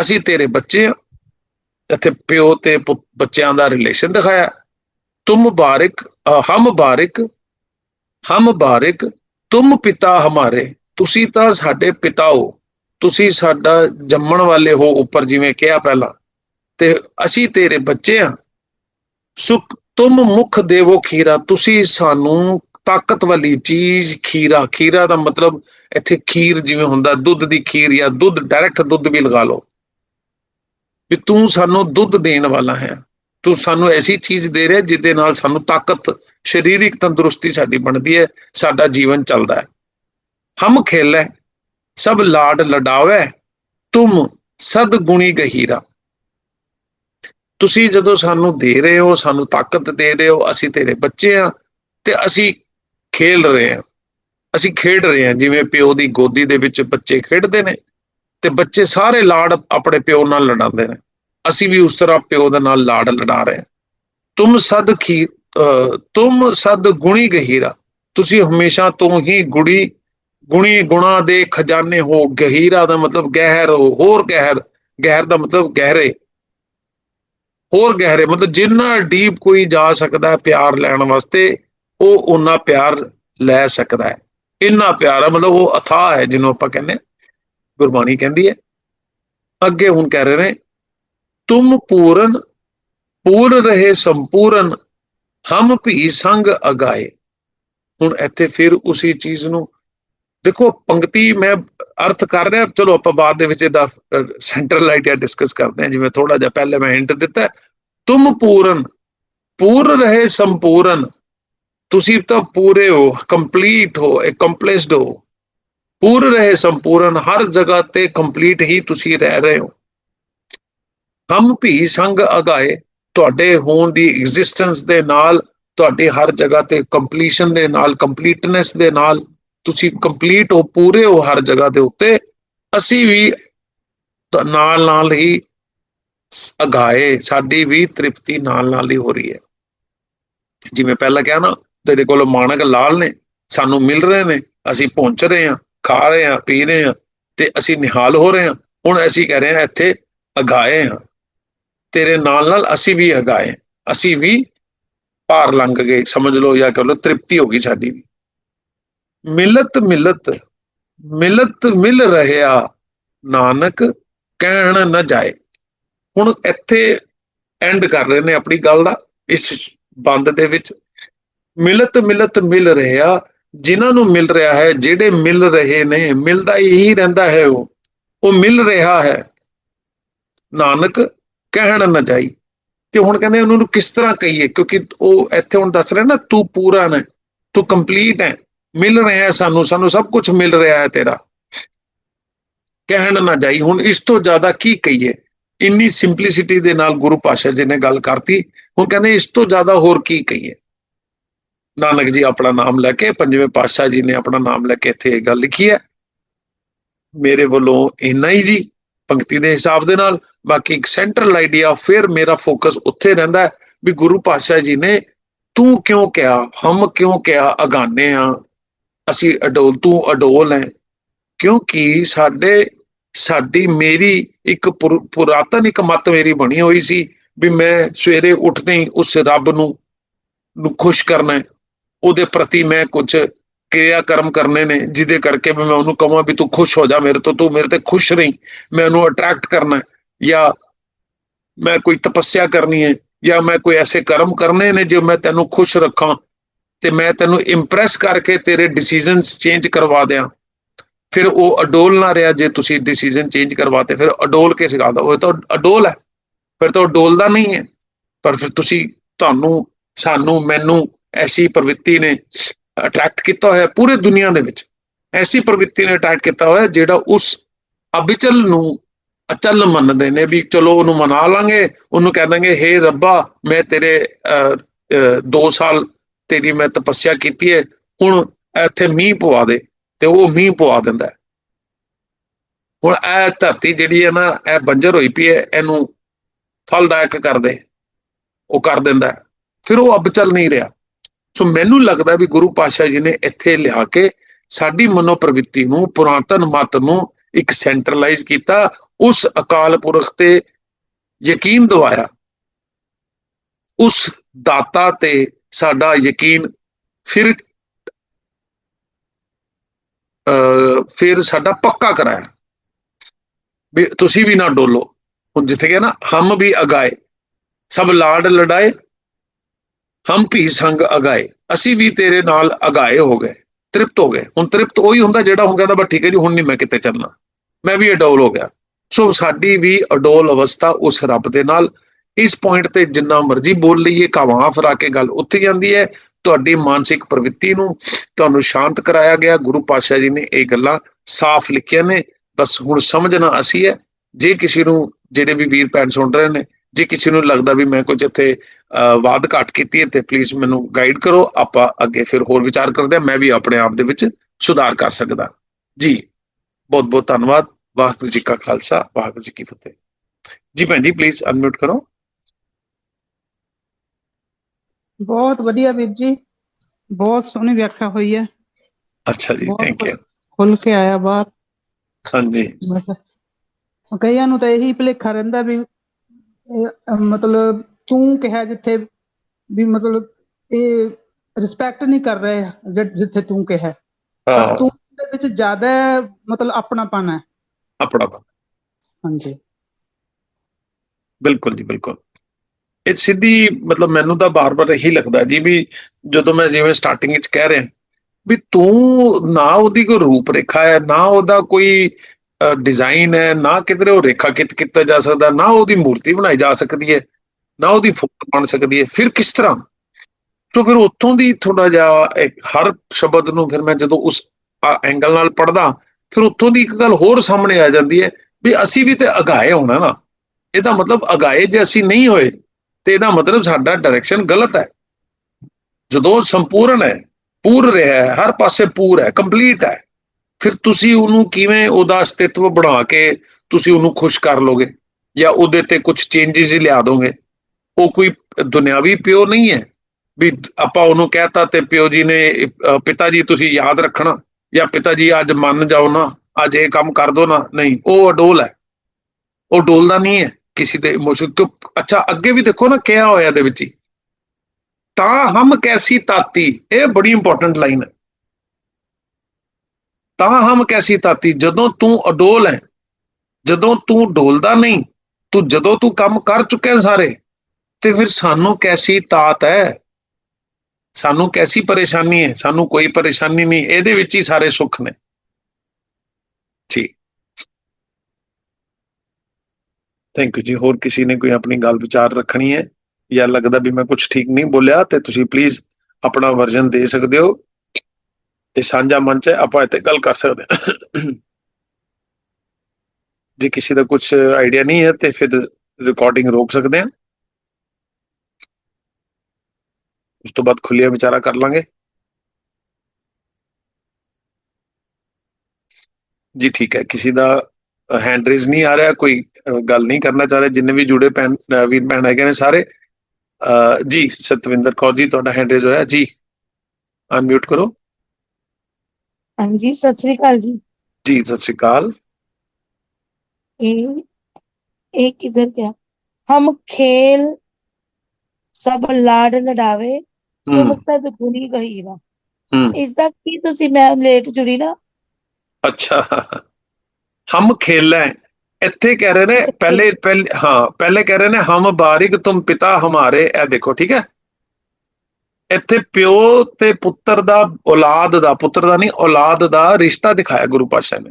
ਅਸੀਂ ਤੇਰੇ ਬੱਚੇ ਆ ਇੱਥੇ ਪਿਓ ਤੇ ਪੁ- ਬੱਚਿਆਂ ਦਾ ਰਿਲੇਸ਼ਨ ਦਿਖਾਇਆ। ਤੁਮ ਬਾਰਿਕ ਹਮ ਬਾਰਿਕ ਹਮ ਬਾਰਿਕ, ਤੁਮ ਪਿਤਾ ਹਮਾਰੇ, ਤੁਸੀਂ ਤਾਂ ਸਾਡੇ ਪਿਤਾ ਹੋ। ਤੁਸੀਂ ਸਾਡਾ ਜੰਮਣ ਵਾਲੇ ਹੋ ਉੱਪਰ ਜਿਵੇਂ ਕਿਹਾ ਪਹਿਲਾਂ। ਤੇ ਅਸੀਂ ਤੇਰੇ ਬੱਚੇ ਆ। ਸੁਖ ਤੁਮ ਮੁਖ ਦੇਵੋ ਖੀਰਾ, ਤੁਸੀਂ ਸਾਨੂੰ ਤਾਕਤ ਵਾਲੀ ਚੀਜ਼ ਖੀਰਾ। ਖੀਰਾ ਦਾ ਮਤਲਬ ਇੱਥੇ ਖੀਰ ਜਿਵੇਂ ਹੁੰਦਾ, ਦੁੱਧ ਦੀ ਖੀਰ ਜਾਂ ਦੁੱਧ ਡਾਇਰੈਕਟ ਦੁੱਧ ਵੀ ਲਗਾ ਲਓ। ਵੀ ਤੂੰ ਸਾਨੂੰ ਦੁੱਧ ਦੇਣ ਵਾਲਾ ਹੈ। ਤੂੰ ਸਾਨੂੰ ਐਸੀ ਚੀਜ਼ ਦੇ ਰਿਹਾ ਜਿਹਦੇ ਨਾਲ ਸਾਨੂੰ ਤਾਕਤ, ਸਰੀਰਕ ਤੰਦਰੁਸਤੀ ਸਾਡੀ ਬਣਦੀ ਹੈ, ਸਾਡਾ ਜੀਵਨ ਚੱਲਦਾ ਹੈ। ਹਮ ਖੇਲੇ, ਸਭ ਲਾਡ ਲਡਾਵੇ, ਤੁਮ ਸਦ ਗੁਣੀ ਗਹੀਰਾ। ਤੁਸੀਂ ਜਦੋਂ ਸਾਨੂੰ ਦੇ ਰਹੇ ਹੋ, ਸਾਨੂੰ ਤਾਕਤ ਦੇ ਰਹੇ ਹੋ, ਅਸੀਂ ਤੇਰੇ ਬੱਚੇ ਆ ਤੇ ਅਸੀਂ ਖੇਲ ਰਹੇ ਹਾਂ। ਅਸੀਂ ਖੇਡ ਰਹੇ ਹਾਂ, ਜਿਵੇਂ ਪਿਓ ਦੀ ਗੋਦੀ ਦੇ ਵਿੱਚ ਬੱਚੇ ਖੇਡਦੇ ਨੇ ਤੇ ਬੱਚੇ ਸਾਰੇ ਲਾੜ ਆਪਣੇ ਪਿਓ ਨਾਲ ਲੜਾਉਂਦੇ ਨੇ। ਅਸੀਂ ਵੀ ਉਸ ਤਰ੍ਹਾਂ ਪਿਓ ਦੇ ਨਾਲ ਲਾੜ ਲੜਾ ਰਹੇ ਹਾਂ। ਤੁਮ ਸਦ ਖੀ ਤੁਮ ਸਦ ਗੁਣੀ ਗਹੀਰਾ। ਤੁਸੀਂ ਹਮੇਸ਼ਾ ਤੋਂ ਹੀ ਗੁੜੀ, ਗੁਣੀ ਗੁਣਾ ਦੇ ਖਜ਼ਾਨੇ ਹੋ। ਗਹੀਰਾ ਦਾ ਮਤਲਬ ਗਹਿਰ ਹੋ ਹੋਰ ਗਹਿਰ ਗਹਿਰ ਦਾ ਮਤਲਬ ਗਹਿਰੇ। ਹੋਰ ਗਹਿਰੇ, ਮਤਲਬ ਜਿੰਨਾ ਡੀਪ ਕੋਈ ਜਾ ਸਕਦਾ ਪਿਆਰ ਲੈਣ ਵਾਸਤੇ, ਉਹ ਉਹਨਾਂ ਪਿਆਰ ਲੈ ਸਕਦਾ ਹੈ। ਇੰਨਾ ਪਿਆਰ ਹੈ, ਮਤਲਬ ਉਹ ਅਥਾਹ ਹੈ, ਜਿਹਨੂੰ ਆਪਾਂ ਕਹਿੰਦੇ ਹਾਂ। ਗੁਰਬਾਣੀ ਕਹਿੰਦੀ ਹੈ। ਅੱਗੇ ਹੁਣ ਕਹਿ ਰਹੇ ਨੇ ਤੁਮ ਪੂਰਨ, ਪੂਰ ਰਹੇ ਸੰਪੂਰਨ, ਹਮ ਭੀ ਸੰਗ ਅਗਾਏ। ਹੁਣ ਇੱਥੇ ਫਿਰ ਉਸੇ ਚੀਜ਼ ਨੂੰ, ਦੇਖੋ ਪੰਕਤੀ ਮੈਂ ਅਰਥ ਕਰ ਰਿਹਾ, ਚਲੋ ਆਪਾਂ ਬਾਅਦ ਦੇ ਵਿੱਚ ਇਹਦਾ ਸੈਂਟਰਲ ਆਈਡੀਆ ਡਿਸਕਸ ਕਰਦੇ ਹਾਂ, ਜਿਵੇਂ ਥੋੜਾ ਜਿਹਾ ਪਹਿਲੇ ਮੈਂ ਹਿੰਟ ਦਿੱਤਾ ਤੁਮ ਪੂਰਨ, ਪੂਰ ਰਹੇ ਸੰਪੂਰਨ, ਤੁਸੀਂ ਤਾਂ ਪੂਰੇ ਹੋ ਕੰਪਲੀਟ ਹੋ ਅਕੰਪਲਿਸ਼ਡ ਹੋ। ਪੂਰ ਰਹੇ ਸੰਪੂਰਨ, ਹਰ ਜਗ੍ਹਾ ਤੇ ਕੰਪਲੀਟ ਹੀ ਤੁਸੀਂ ਰਹਿ ਰਹੇ ਹੋ। ਹਮ ਭੀ ਸੰਗ ਅਗਾਏ, ਤੁਹਾਡੇ ਹੋਣ ਦੀ ਐਗਜ਼ਿਸਟੈਂਸ ਦੇ ਨਾਲ, ਤੁਹਾਡੇ ਹਰ ਜਗ੍ਹਾ ਤੇ ਕੰਪਲੀਸ਼ਨ ਦੇ ਨਾਲ ਕੰਪਲੀਟਨੈਸ ਦੇ ਨਾਲ, ਤੁਸੀਂ ਕੰਪਲੀਟ ਹੋ, ਪੂਰੇ ਹੋ ਹਰ ਜਗ੍ਹਾ ਦੇ ਉੱਤੇ, ਅਸੀਂ ਵੀ ਨਾਲ ਨਾਲ ਹੀ ਅਗਾਏ, ਸਾਡੀ ਵੀ ਤ੍ਰਿਪਤੀ ਨਾਲ ਨਾਲ ਹੀ ਹੋ ਰਹੀ ਹੈ। ਜਿਵੇਂ ਪਹਿਲਾਂ ਕਿਹਾ ਨਾ, ਤੇਰੇ ਕੋਲ ਮਾਣਕ ਲਾਲ ਨੇ, ਸਾਨੂੰ ਮਿਲ ਰਹੇ ਨੇ, ਅਸੀਂ ਪਹੁੰਚ ਰਹੇ ਹਾਂ, ਖਾ ਰਹੇ ਹਾਂ, ਪੀ ਰਹੇ ਹਾਂ, ਤੇ ਅਸੀਂ ਨਿਹਾਲ ਹੋ ਰਹੇ ਹਾਂ। ਹੁਣ ਅਸੀਂ ਕਹਿ ਰਹੇ ਹਾਂ, ਇੱਥੇ ਅਗਾਏ ਹਾਂ। ਤੇਰੇ ਨਾਲ ਨਾਲ ਅਸੀਂ ਵੀ ਅਗਾਏ ਅਸੀਂ ਵੀ ਪਾਰ ਲੰਘ ਗਏ, ਸਮਝ ਲਓ ਜਾਂ ਕਹ ਲਓ ਤ੍ਰਿਪਤੀ ਹੋ ਗਈ ਸਾਡੀ ਵੀ। ਮਿਲਤ ਮਿਲਤ ਮਿਲਤ ਮਿਲ ਰਹਿਆ ਨਾਨਕ, ਕਹਿਣ ਨਾ ਜਾਏ। ਹੁਣ ਇੱਥੇ ਐਂਡ ਕਰ ਰਹੇ ਨੇ ਆਪਣੀ ਗੱਲ ਦਾ, ਇਸ ਬੰਦ ਦੇ ਵਿੱਚ। ਮਿਲਤ ਮਿਲਤ ਮਿਲ ਰਿਹਾ ਜਿਨ੍ਹਾਂ ਨੂੰ ਮਿਲ ਰਿਹਾ ਹੈ, ਜਿਹੜੇ ਮਿਲ ਰਹੇ ਨੇ, ਮਿਲਦਾ ਇਹੀ ਰਹਿੰਦਾ ਹੈ ਉਹ। ਉਹ ਮਿਲ ਰਿਹਾ ਹੈ। ਨਾਨਕ ਕਹਿਣ ਨਾ ਜਾਈ। ਤੇ ਹੁਣ ਕਹਿੰਦੇ ਉਹਨਾਂ ਨੂੰ ਕਿਸ ਤਰ੍ਹਾਂ ਕਹੀਏ? ਕਿਉਂਕਿ ਉਹ ਇੱਥੇ ਹੁਣ ਦੱਸ ਰਿਹਾ ਨਾ, ਤੂੰ ਪੂਰਾ ਨਾ, ਤੂੰ ਕੰਪਲੀਟ ਹੈ, ਮਿਲ ਰਿਹਾ ਹੈ ਸਾਨੂੰ ਸਾਨੂੰ ਸਭ ਕੁਝ ਮਿਲ ਰਿਹਾ ਹੈ ਤੇਰਾ। ਕਹਿਣ ਨਾ ਜਾਈ। ਹੁਣ ਇਸ ਤੋਂ ਜ਼ਿਆਦਾ ਕੀ ਕਹੀਏ? ਇੰਨੀ ਸਿੰਪਲਿਸਿਟੀ ਦੇ ਨਾਲ ਗੁਰੂ ਪਾਸ਼ਾ ਜੀ ਨੇ ਗੱਲ ਕਰਤੀ। ਹੁਣ ਕਹਿੰਦੇ ਇਸ ਤੋਂ ਜ਼ਿਆਦਾ ਹੋਰ ਕੀ ਕਹੀਏ? ਨਾਨਕ ਜੀ ਆਪਣਾ ਨਾਮ ਲੈ ਕੇ, ਪੰਜਵੇਂ ਪਾਤਸ਼ਾਹ ਜੀ ਨੇ ਆਪਣਾ ਨਾਮ ਲੈ ਕੇ ਇੱਥੇ ਇਹ ਗੱਲ ਲਿਖੀ ਹੈ। ਮੇਰੇ ਵੱਲੋਂ ਇੰਨਾ ਹੀ ਜੀ। ਪੰਕਤੀ ਦੇ ਹਿਸਾਬ ਦੇ ਨਾਲ, ਬਾਕੀ ਇੱਕ ਸੈਂਟਰਲ ਆਈਡੀਆ ਫਿਰ ਮੇਰਾ ਫੋਕਸ ਉੱਥੇ ਰਹਿੰਦਾ ਹੈ ਵੀ ਗੁਰੂ ਪਾਤਸ਼ਾਹ ਜੀ ਨੇ ਤੂੰ ਕਿਉਂ ਕਿਹਾ, ਹਮ ਕਿਉਂ ਕਿਹਾ, ਅਗਾਨੇ ਆ, ਅਸੀਂ ਅਡੋਲ, ਤੂੰ ਅਡੋਲ ਹੈ। ਕਿਉਂਕਿ ਸਾਡੇ, ਸਾਡੀ ਮੇਰੀ ਇੱਕ ਪੁਰ- ਪੁਰਾਤਨ ਇੱਕ ਮਤ ਮੇਰੀ ਬਣੀ ਹੋਈ ਸੀ ਵੀ ਮੈਂ ਸਵੇਰੇ ਉੱਠਦੇ ਹੀ ਉਸ ਰੱਬ ਨੂੰ ਨੂੰ ਖੁਸ਼ ਕਰਨਾ ਉਹਦੇ ਪ੍ਰਤੀ ਮੈਂ ਕੁਝ ਕਿਰਿਆ ਕਰਮ ਕਰਨੇ ਨੇ, ਜਿਹਦੇ ਕਰਕੇ ਵੀ ਮੈਂ ਉਹਨੂੰ ਕਹਾਂ ਵੀ ਤੂੰ ਖੁਸ਼ ਹੋ ਜਾ ਮੇਰੇ ਤੋਂ, ਤੂੰ ਮੇਰੇ ਤੇ ਖੁਸ਼ ਰਹੀ, ਮੈਂ ਉਹਨੂੰ ਅਟਰੈਕਟ ਕਰਨਾ ਜਾਂ ਮੈਂ ਕੋਈ ਤਪੱਸਿਆ ਕਰਨੀ ਹੈ, ਜਾਂ ਮੈਂ ਕੋਈ ਐਸੇ ਕਰਮ ਕਰਨੇ ਨੇ ਜੋ ਮੈਂ ਤੈਨੂੰ ਖੁਸ਼ ਰੱਖਾਂ, ਤੇ ਮੈਂ ਤੈਨੂੰ ਇੰਪ੍ਰੈਸ ਕਰਕੇ ਤੇਰੇ ਡਿਸੀਜਨਸ ਚੇਂਜ ਕਰਵਾ ਦਿਆਂ। ਫਿਰ ਉਹ ਅਡੋਲ ਨਾ ਰਿਹਾ ਜੇ ਤੁਸੀਂ ਡਿਸੀਜਨ ਚੇਂਜ ਕਰਵਾਤੇ, ਫਿਰ ਅਡੋਲ ਕੇ ਦਾ? ਉਹ ਤਾਂ ਅਡੋਲ ਹੈ, ਫਿਰ ਤਾਂ ਉਹ ਡੋਲਦਾ ਨਹੀਂ ਹੈ। ਪਰ ਫਿਰ ਤੁਸੀਂ ਤੁਹਾਨੂੰ, ਸਾਨੂੰ, ਮੈਨੂੰ ਐਸੀ ਪ੍ਰਵਿਰਤੀ ਨੇ ਅਟਰੈਕਟ ਕੀਤਾ ਹੋਇਆ ਪੂਰੇ ਦੁਨੀਆ ਦੇ ਵਿੱਚ। ਐਸੀ ਪ੍ਰਵਿਰਤੀ ਨੇ ਅਟਰੈਕਟ ਕੀਤਾ ਹੋਇਆ ਜਿਹੜਾ ਉਸ ਅਬਿਚਲ ਨੂੰ ਅਚਲ ਮੰਨਦੇ ਨੇ ਵੀ ਚਲੋ ਉਹਨੂੰ ਮਨਾ ਲਾਂਗੇ, ਉਹਨੂੰ ਕਹਿ ਦਾਂਗੇ, ਹੇ ਰੱਬਾ, ਮੈਂ ਤੇਰੇ 2 ਸਾਲ ਤੇਰੀ ਮੈਂ ਤਪੱਸਿਆ ਕੀਤੀ ਹੈ ਹੁਣ ਇੱਥੇ ਮੀਂਹ ਪਵਾ ਦੇ। ਤੇ ਉਹ ਮੀਂਹ ਪਵਾ ਦਿੰਦਾ ਹੁਣ ਇਹ ਧਰਤੀ ਜਿਹੜੀ ਹੈ ਨਾ, ਇਹ ਬੰਜਰ ਹੋਈ ਪਈ ਹੈ, ਇਹਨੂੰ ਫਲਦਾਇਕ ਕਰ ਦੇ ਉਹ ਕਰ ਦਿੰਦਾ ਫਿਰ ਉਹ ਅਬ ਨਹੀਂ ਰਿਹਾ। ਸੋ ਮੈਨੂੰ ਲੱਗਦਾ ਵੀ ਗੁਰੂ ਪਾਤਸ਼ਾਹ ਜੀ ਨੇ ਇੱਥੇ ਲਿਆ ਕੇ ਸਾਡੀ ਮਨੋਪ੍ਰਵਿਤੀ ਨੂੰ, ਪੁਰਾਤਨ ਮਤ ਨੂੰ ਇੱਕ ਸੈਂਟਰਲਾਈਜ਼ ਕੀਤਾ, ਉਸ ਅਕਾਲ ਪੁਰਖ ਤੇ ਯਕੀਨ ਦਿਵਾਇਆ। ਉਸ ਦਾਤਾ ਤੇ ਸਾਡਾ ਯਕੀਨ ਫਿਰ, ਅਹ, ਫਿਰ ਸਾਡਾ ਪੱਕਾ ਕਰਾਇਆ। ਵੀ ਤੁਸੀਂ ਵੀ ਨਾ ਡੋਲੋ। ਹੁਣ ਜਿੱਥੇ ਗਿਆ ਨਾ, ਹਮ ਵੀ ਅਗਾਏ। ਸਭ ਲਾਡ ਲੜਾਏ ਹਮ ਭੀ ਸੰਗ ਅਗਾਏ, ਅਸੀਂ ਵੀ ਤੇਰੇ ਨਾਲ ਅਗਾਏ ਹੋ ਗਏ, ਤ੍ਰਿਪਤ ਹੋ ਗਏ। ਹੁਣ ਤ੍ਰਿਪਤ ਉਹੀ ਹੁੰਦਾ ਜਿਹੜਾ ਹੁਣ ਕਹਿੰਦਾ, ਬਸ ਠੀਕ ਹੈ ਜੀ, ਹੁਣ ਨਹੀਂ ਮੈਂ ਕਿਤੇ ਚੱਲਣਾ। ਮੈਂ ਵੀ ਅਡੋਲ ਹੋ ਗਿਆ। ਸੋ ਸਾਡੀ ਵੀ ਅਡੋਲ ਅਵਸਥਾ ਉਸ ਰੱਬ ਦੇ ਨਾਲ। ਇਸ ਪੁਆਇੰਟ ਤੇ ਜਿੰਨਾ ਮਰਜ਼ੀ ਬੋਲ ਲਈਏ ਕਾਵਾਂ ਫਰਾ ਕੇ ਗੱਲ ਉੱਥੇ ਜਾਂਦੀ ਹੈ। ਤੁਹਾਡੀ ਮਾਨਸਿਕ ਪ੍ਰਵਿਰਤੀ ਨੂੰ ਤੁਹਾਨੂੰ ਸ਼ਾਂਤ ਕਰਾਇਆ ਗਿਆ। ਗੁਰੂ ਪਾਤਸ਼ਾਹ ਜੀ ਨੇ ਇਹ ਗੱਲਾਂ ਸਾਫ਼ ਲਿਖੀਆਂ ਨੇ। ਬਸ ਹੁਣ ਸਮਝਣਾ ਅਸੀਂ ਹੈ। ਜੇ ਕਿਸੇ ਨੂੰ, ਜਿਹੜੇ ਵੀ ਵੀਰ ਭੈਣ ਸੁਣ ਰਹੇ ਨੇ ਜੇ ਕਿਸੇ ਨੂੰ ਲੱਗਦਾ ਵੀ ਮੈਂ ਕੁਝ ਇੱਥੇ ਵਾਦ ਘਾਟ ਕੀਤੀ ਹੈ ਤੇ ਪਲੀਜ਼ ਮੈਨੂੰ ਗਾਈਡ ਕਰੋ ਆਪਾਂ ਅੱਗੇ ਫਿਰ ਹੋਰ ਵਿਚਾਰ ਕਰਦੇ ਹਾਂ ਮੈਂ ਵੀ ਆਪਣੇ ਆਪ ਦੇ ਵਿੱਚ ਸੁਧਾਰ ਕਰ ਸਕਦਾ। ਜੀ ਬਹੁਤ ਬਹੁਤ ਧੰਨਵਾਦ ਵਾਹਿਗੁਰੂ ਜੀ ਕਾ ਖਾਲਸਾ ਵਾਹਿਗੁਰੂ ਜੀ ਕੀ ਫਤਿਹ। ਜੀ ਭੈਣ ਜੀ ਪਲੀਜ਼ ਅਨਮਿਊਟ ਕਰੋ।
ਬਹੁਤ ਵਧੀਆ ਵੀਰ ਜੀ ਬਹੁਤ ਸੋਹਣੀ ਵਿਆਖਿਆ ਹੋਈ ਹੈ।
ਅੱਛਾ ਜੀ ਥੈਂਕ ਯੂ
ਖੁੱਲ ਕੇ ਆਇਆ ਬਾਹਰ।
ਹਾਂਜੀ।
ਬਸ ਕਈਆਂ ਨੂੰ ਤਾਂ ਇਹੀ ਭੁਲੇਖਾ ਰਹਿੰਦਾ ਵੀ ਮਤਲਬ ਤੂੰ ਕਿਹਾ ਜਿੱਥੇ ਵੀ ਮਤਲਬ ਇਹ ਰਿਸਪੈਕਟ ਨਹੀਂ ਕਰ ਰਹੇ ਜਿੱਥੇ ਤੂੰ ਕਿਹਾ।
ਹਾਂ।
ਤੂੰ ਦੇ ਵਿੱਚ ਜ਼ਿਆਦਾ ਮਤਲਬ ਆਪਣਾਪਨ ਹੈ।
ਆਪਣਾ
ਹਾਂਜੀ।
ਬਿਲਕੁਲ ਜੀ ਬਿਲਕੁਲ। ਇਹ ਸਿੱਧੀ ਮਤਲਬ ਮੈਨੂੰ ਤਾਂ ਬਾਰ-ਬਾਰ ਇਹੀ ਲੱਗਦਾ ਜੀ ਵੀ ਜਦੋਂ ਮੈਂ ਜਿਵੇਂ ਸਟਾਰਟਿੰਗ ਵਿੱਚ ਕਹਿ ਰਿਹਾ ਵੀ ਤੂੰ ਨਾ ਉਹਦੀ ਕੋਈ ਰੂਪ ਰੇਖਾ ਹੈ ਨਾ ਉਹਦਾ ਕੋਈ ਡਿਜ਼ਾਈਨ ਹੈ, ਨਾ ਕਿਧਰੇ ਉਹ ਰੇਖਾ ਕਿਤ ਕੀਤਾ ਜਾ ਸਕਦਾ, ਨਾ ਉਹਦੀ ਮੂਰਤੀ ਬਣਾਈ ਜਾ ਸਕਦੀ ਹੈ, ਨਾ ਉਹਦੀ ਫੋਟੋ ਬਣ ਸਕਦੀ ਹੈ। ਫਿਰ ਕਿਸ ਤਰ੍ਹਾਂ? ਸੋ ਫਿਰ ਉੱਥੋਂ ਦੀ ਥੋੜਾ ਜਿਹਾ ਹਰ ਸ਼ਬਦ ਨੂੰ ਫਿਰ ਮੈਂ ਜਦੋਂ ਉਸ ਐਂਗਲ ਨਾਲ ਪੜਦਾ ਫਿਰ ਉੱਥੋਂ ਦੀ ਇੱਕ ਗੱਲ ਹੋਰ ਸਾਹਮਣੇ ਆ ਜਾਂਦੀ ਹੈ ਵੀ ਅਸੀਂ ਵੀ ਤੇ ਅਗਾਏ ਹੋਣਾ ਨਾ। ਇਹਦਾ ਮਤਲਬ ਅਗਾਏ ਜੇ ਅਸੀਂ ਨਹੀਂ ਹੋਏ, ਤੇ ਇਹਦਾ ਮਤਲਬ ਸਾਡਾ ਡਾਇਰੈਕਸ਼ਨ ਗਲਤ ਹੈ। ਜਦੋਂ ਸੰਪੂਰਨ ਹੈ, ਪੂਰ ਰਿਹਾ ਹੈ, ਹਰ ਪਾਸੇ ਪੂਰ ਹੈ ਕੰਪਲੀਟ ਹੈ। ਫਿਰ ਤੁਸੀਂ ਉਹਨੂੰ ਕਿਵੇਂ ਉਹਦਾ ਅਸਤਿਤਵ ਬਣਾ ਕੇ ਤੁਸੀਂ ਉਹਨੂੰ ਖੁਸ਼ ਕਰ ਲੋਗੇ? ਜਾਂ ਉਹਦੇ ਤੇ ਕੁਝ ਚੇਂਜਸ ਹੀ ਲਿਆ ਦੋਗੇ? ਉਹ ਕੋਈ ਦੁਨਿਆਵੀ ਪਿਓ ਨਹੀਂ ਹੈ? ਵੀ ਆਪਾਂ ਉਹਨੂੰ ਕਹਿਤਾ ਤੇ ਪਿਓ ਜੀ ਨੇ ਪਿਤਾ ਜੀ ਤੁਸੀਂ ਯਾਦ ਰੱਖਣਾ ਜਾਂ ਪਿਤਾ ਜੀ ਅੱਜ ਮੰਨ ਜਾਓ ਨਾ, ਅੱਜ ਇਹ ਕੰਮ ਕਰ ਦੋ ਨਾ, ਨਹੀਂ, ਉਹ ਅਡੋਲ ਹੈ। ਉਹ ਡੋਲਦਾ ਨਹੀਂ ਹੈ ਕਿਸੇ ਦੇ ਇਮੋਸ਼ਨ ਤੋਂ। ਅੱਛਾ, ਅੱਗੇ ਵੀ ਦੇਖੋ ਨਾ ਕਿਹਾ ਹੋਇਆ ਇਹਦੇ ਵਿੱਚ ਹੀ। ਤਾਂ ਹਮ ਕੈਸੀ ਤਾਤੀ, ਇਹ ਬੜੀ ਇੰਪੋਰਟੈਂਟ ਲਾਈਨ ਹੈ। ਤਾਂ ਹਮ ਕੈਸੀ ਤਾਤੀ ਜਦੋਂ ਤੂੰ ਅਡੋਲ ਹੈ, ਜਦੋਂ ਤੂੰ ਡੋਲਦਾ ਨਹੀਂ, ਤੂੰ ਜਦੋਂ ਤੂੰ ਕੰਮ ਕਰ ਚੁੱਕਿਆ ਸਾਰੇ, ਤੇ ਫਿਰ ਸਾਨੂੰ ਕੈਸੀ ਤਾਤ ਹੈ? ਸਾਨੂੰ ਕੈਸੀ ਪਰੇਸ਼ਾਨੀ ਹੈ? ਸਾਨੂੰ ਕੋਈ ਪਰੇਸ਼ਾਨੀ ਨਹੀਂ, ਇਹਦੇ ਵਿੱਚ ਹੀ ਸਾਰੇ ਸੁੱਖ ਨੇ। ਠੀਕ ਥੈਂਕ ਯੂ ਜੀ। ਹੋਰ ਕਿਸੇ ਨੇ ਕੋਈ ਆਪਣੀ ਗੱਲ ਵਿਚਾਰ ਰੱਖਣੀ ਹੈ? ਜਾਂ ਲੱਗਦਾ ਵੀ ਮੈਂ ਕੁਝ ਠੀਕ ਨਹੀਂ ਬੋਲਿਆ, ਤੇ ਤੁਸੀਂ ਪਲੀਜ਼ ਆਪਣਾ ਵਰਜਨ ਦੇ ਸਕਦੇ ਹੋ। ਇਹ ਸਾਂਝਾ ਮੰਚ ਹੈ, ਆਪਾਂ ਇੱਥੇ ਗੱਲ ਕਰ ਸਕਦੇ ਹਾਂ। ਜੇ ਕਿਸੇ ਦਾ ਕੁਝ ਆਈਡੀਆ ਨਹੀਂ ਹੈ, ਤੇ ਫਿਰ ਰਿਕਾਰਡਿੰਗ ਰੋਕ ਸਕਦੇ ਹਾਂ। ਉਸ ਤੋਂ ਬਾਅਦ ਖੁੱਲਿਆ ਵਿਚਾਰਾ ਕਰ ਲਾਂਗੇ। ਜੀ ਠੀਕ ਹੈ, ਕਿਸੇ ਦਾ ਹੈਂਡ ਰੇਜ਼ ਨਹੀਂ ਆ ਰਿਹਾ, ਕੋਈ ਗੱਲ ਨਹੀਂ ਕਰਨਾ ਚਾਹ ਰਿਹਾ, ਜਿੰਨੇ ਵੀ ਜੁੜੇ ਭੈਣ ਵੀਰ ਭੈਣ ਹੈਗੇ ਨੇ ਸਾਰੇ ਜੀ, ਸਤਵਿੰਦਰ ਕੌਰ ਜੀ, ਤੁਹਾਡਾ ਹੈਂਡ ਰੇਜ਼ ਹੋਇਆ। ਜੀ ਅਨਮਿਊਟ ਕਰੋ।
ਹਾਂਜੀ ਸਤਿ ਸ੍ਰੀ ਅਕਾਲ ਜੀ।
ਜੀ ਸਤਿ ਸ਼੍ਰੀ ਅਕਾਲ।
ਇਹ ਕਿਧਰ ਗਿਆ? ਹਮ ਖੇਲ ਸਭ ਲਾਡ ਲੜਾਵੇ
ਹਮ,
ਮੁਕਤਾ ਤੇ ਗੁਣੀ ਗਈ
ਨਾ
ਇਸ ਦਾ ਕੀ ਤੁਸੀਂ ਮੈਂ ਲੇਟ ਜੁੜੀ ਨਾ।
ਅੱਛਾ। ਹਮ ਖੇਲੇ। ਇੱਥੇ ਕਹਿ ਰਹੇ ਨੇ ਪਹਿਲੇ ਪਹਿਲੇ ਹਾਂ ਪਹਿਲੇ ਕਹਿ ਰਹੇ ਨੇ ਹਮ ਬਾਰਿਕ ਤੁਮ ਪਿਤਾ ਹਮਾਰੇ। ਇਹ ਦੇਖੋ ਠੀਕ ਹੈ? ਇੱਥੇ ਪਿਓ ਤੇ ਪੁੱਤਰ ਦਾ ਔਲਾਦ ਦਾ ਪੁੱਤਰ ਦਾ ਨਹੀਂ ਔਲਾਦ ਦਾ ਰਿਸ਼ਤਾ ਦਿਖਾਇਆ ਗੁਰੂ ਪਾਤਸ਼ਾਹ ਨੇ।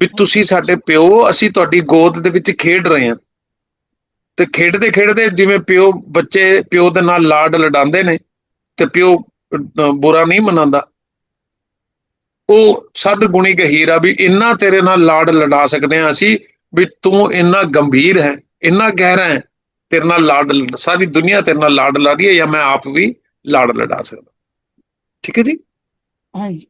ਵੀ ਤੁਸੀਂ ਸਾਡੇ ਪਿਓ ਅਸੀਂ ਤੁਹਾਡੀ ਗੋਦ ਦੇ ਵਿੱਚ ਖੇਡ ਰਹੇ ਹਾਂ। ਤੇ ਖੇਡਦੇ ਖੇਡਦੇ ਜਿਵੇਂ ਪਿਓ ਬੱਚੇ ਪਿਓ ਦੇ ਨਾਲ ਲਾਡ ਲਡਾਉਂਦੇ ਨੇ ਤੇ ਪਿਓ ਬੁਰਾ ਨਹੀਂ ਮਨਾਉਂਦਾ ਉਹ ਸਦ ਗੁਣੀ ਗਹੀਰਾ ਵੀ ਇੰਨਾ ਤੇਰੇ ਨਾਲ ਲਾਡ ਲਡਾ ਸਕਦੇ ਹਾਂ ਅਸੀਂ ਵੀ ਤੂੰ ਇੰਨਾ ਗੰਭੀਰ ਹੈ ਇੰਨਾ ਗਹਿਰਾ ਹੈ ਤੇਰੇ ਨਾਲ ਲਾਡ ਲ- ਸਾਰੀ ਦੁਨੀਆ ਤੇਰੇ ਨਾਲ ਲਾਡ ਲਾ ਰਹੀ ਹੈ ਜਾਂ ਮੈਂ ਆਪ ਵੀ ਲਾਡ ਲਡਾ ਸਕਦਾ। ਠੀਕ ਹੈ ਜੀ?
ਹਾਂਜੀ।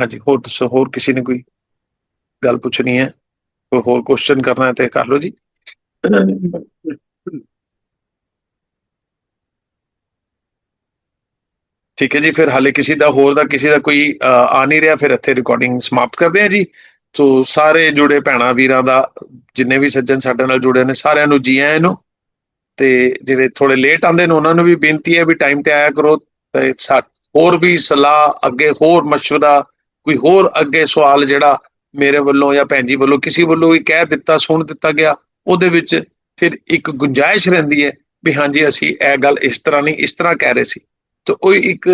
ਹਾਂਜੀ ਹੋਰ ਦੱਸੋ ਹੋਰ ਕਿਸੇ ਨੇ ਕੋਈ ਗੱਲ ਪੁੱਛਣੀ ਹੈ? ਕੋਈ ਹੋਰ ਕੁਐਸਚਨ ਕਰਨਾ ਹੈ ਤੇ ਕਰ ਲਓ ਜੀ। ਠੀਕ ਹੈ ਜੀ ਫਿਰ ਹਾਲੇ ਕਿਸੇ ਦਾ ਹੋਰ ਦਾ ਕਿਸੇ ਦਾ ਕੋਈ ਆ ਨਹੀਂ ਰਿਹਾ ਫਿਰ ਇੱਥੇ ਰਿਕਾਰਡਿੰਗ ਸਮਾਪਤ ਕਰਦੇ ਹਾਂ ਜੀ। ਸੋ ਸਾਰੇ ਜੁੜੇ ਭੈਣਾ ਵੀਰਾਂ ਦਾ, ਜਿੰਨੇ ਵੀ ਸੱਜਣ ਸਾਡੇ ਨਾਲ ਜੁੜੇ ਨੇ, ਸਾਰਿਆਂ ਨੂੰ ਜੀ ਆਇਆਂ ਨੂੰ। ਤੇ ਜਿਹੜੇ ਥੋੜੇ ਲੇਟ ਆਂਦੇ ਨੇ, ਉਹਨਾਂ ਨੂੰ ਵੀ ਬੇਨਤੀ ਹੈ ਵੀ ਟਾਈਮ ਤੇ ਆਇਆ ਕਰੋ ਤੇ ਹੋਰ ਵੀ ਸਲਾਹ ਅੱਗੇ, ਹੋਰ مشਵਰਾ ਕੋਈ ਹੋਰ ਅੱਗੇ ਸਵਾਲ ਜਿਹੜਾ ਮੇਰੇ ਵੱਲੋਂ ਜਾਂ ਭੈਣ ਜੀ ਵੱਲੋਂ, ਕਿਸੇ ਵੱਲੋਂ ਵੀ ਕਹਿ ਦਿੱਤਾ, ਸੁਣ ਦਿੱਤਾ ਗਿਆ, ਉਹਦੇ ਵਿੱਚ ਫਿਰ ਇੱਕ ਗੁੰਜਾਇਸ਼ ਰਹਿੰਦੀ ਹੈ ਵੀ ਹਾਂਜੀ, ਅਸੀਂ ਇਹ ਗੱਲ ਇਸ ਤਰ੍ਹਾਂ ਨਹੀਂ, ਇਸ ਤਰ੍ਹਾਂ ਕਹਿ ਰਹੇ ਸੀ। ਤੇ ਉਹ ਇੱਕ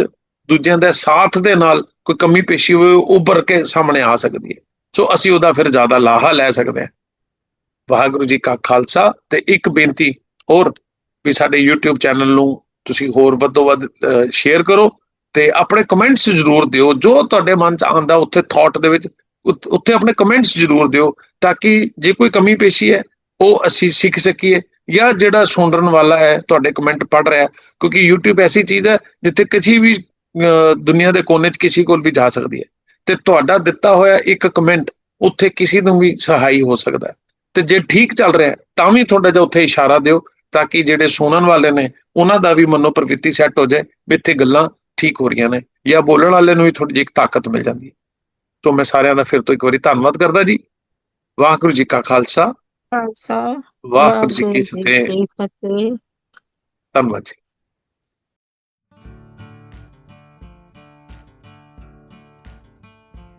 ਦੂਜਿਆਂ ਦੇ ਸਾਥ ਦੇ ਨਾਲ ਕੋਈ ਕਮੀ ਪੇਸ਼ੀ ਹੋਵੇ, ਉਹ ਉੱਭਰ ਕੇ ਸਾਹਮਣੇ ਆ ਸਕਦੀ ਹੈ। ਸੋ ਅਸੀਂ ਉਹਦਾ ਫਿਰ ਜ਼ਿਆਦਾ ਲਾਹਾ ਲੈ ਸਕਦੇ ਹਾਂ। ਵਾਹਿਗੁਰੂ ਜੀ ਕਾ ਖਾਲਸਾ ਤੇ ਇੱਕ ਬੇਨਤੀ ਹੋਰ ਵੀ ਸਾਡੇ YouTube ਚੈਨਲ ਨੂੰ ਤੁਸੀਂ ਹੋਰ ਵੱਧੋ ਵੱਧ ਸ਼ੇਅਰ ਕਰੋ ਤੇ ਆਪਣੇ ਕਮੈਂਟਸ ਜ਼ਰੂਰ ਦਿਓ। ਜੋ ਤੁਹਾਡੇ ਮਨ ਚ ਆਉਂਦਾ ਉੱਥੇ ਥਾਟ ਦੇ ਵਿੱਚ ਉੱਥੇ ਆਪਣੇ ਕਮੈਂਟਸ ਜ਼ਰੂਰ ਦਿਓ ਤਾਂ ਕਿ ਜੇ ਕੋਈ ਕਮੀ ਪੇਸ਼ੀ ਹੈ ਉਹ ਅਸੀਂ ਸਿੱਖ ਸਕੀਏ ਜਾਂ ਜਿਹੜਾ ਸੁਣਨ ਵਾਲਾ ਹੈ ਤੁਹਾਡੇ ਕਮੈਂਟ ਪੜ ਰਿਹਾ ਕਿਉਂਕਿ YouTube ਐਸੀ ਚੀਜ਼ ਹੈ ਜਿੱਥੇ ਕਿਸੇ ਵੀ ਅਹ, ਦੁਨੀਆ ਦੇ ਕੋਨੇ 'ਚ ਕਿਸੇ ਕੋਲ ਵੀ ਜਾ ਸਕਦੀ ਹੈ। ਤੇ ਤੁਹਾਡਾ ਦਿੱਤਾ ਹੋਇਆ ਇੱਕ ਕਮੈਂਟ ਉੱਥੇ ਕਿਸੇ ਨੂੰ ਵੀ ਸਹਾਈ ਹੋ ਸਕਦਾ ਹੈ। ਤੇ ਜੇ ਠੀਕ ਚੱਲ ਰਿਹਾ ਤਾਂ ਵੀ ਥੋੜਾ ਜਿਹਾ ਉੱਥੇ ਇਸ਼ਾਰਾ ਦਿਓ ਤਾਂ ਕਿ ਜਿਹੜੇ ਸੁਣਨ ਵਾਲੇ ਨੇ ਉਹਨਾਂ ਦਾ ਵੀ ਮਨੋ ਪ੍ਰਵਿਰਤੀ ਸੈੱਟ ਹੋ ਜਾਏ ਵੀ ਇੱਥੇ ਗੱਲਾਂ ਠੀਕ ਹੋ ਰਹੀਆਂ ਨੇ ਜਾਂ ਬੋਲਣ ਵਾਲੇ ਨੂੰ ਵੀ ਥੋੜੀ ਜਿਹੀ ਇੱਕ ਤਾਕਤ ਮਿਲ ਜਾਂਦੀ ਹੈ। ਤੋਂ ਮੈਂ ਸਾਰਿਆਂ ਦਾ ਫਿਰ ਤੋਂ ਇੱਕ ਵਾਰੀ ਧੰਨਵਾਦ ਕਰਦਾ ਜੀ। ਵਾਹਿਗੁਰੂ ਜੀ ਕਾ ਖਾਲਸਾ।
ਖਾਲਸਾ।
ਵਾਹਿਗੁਰੂ ਜੀ ਕੀ
ਫਤਿਹ।
ਧੰਨਵਾਦ ਜੀ।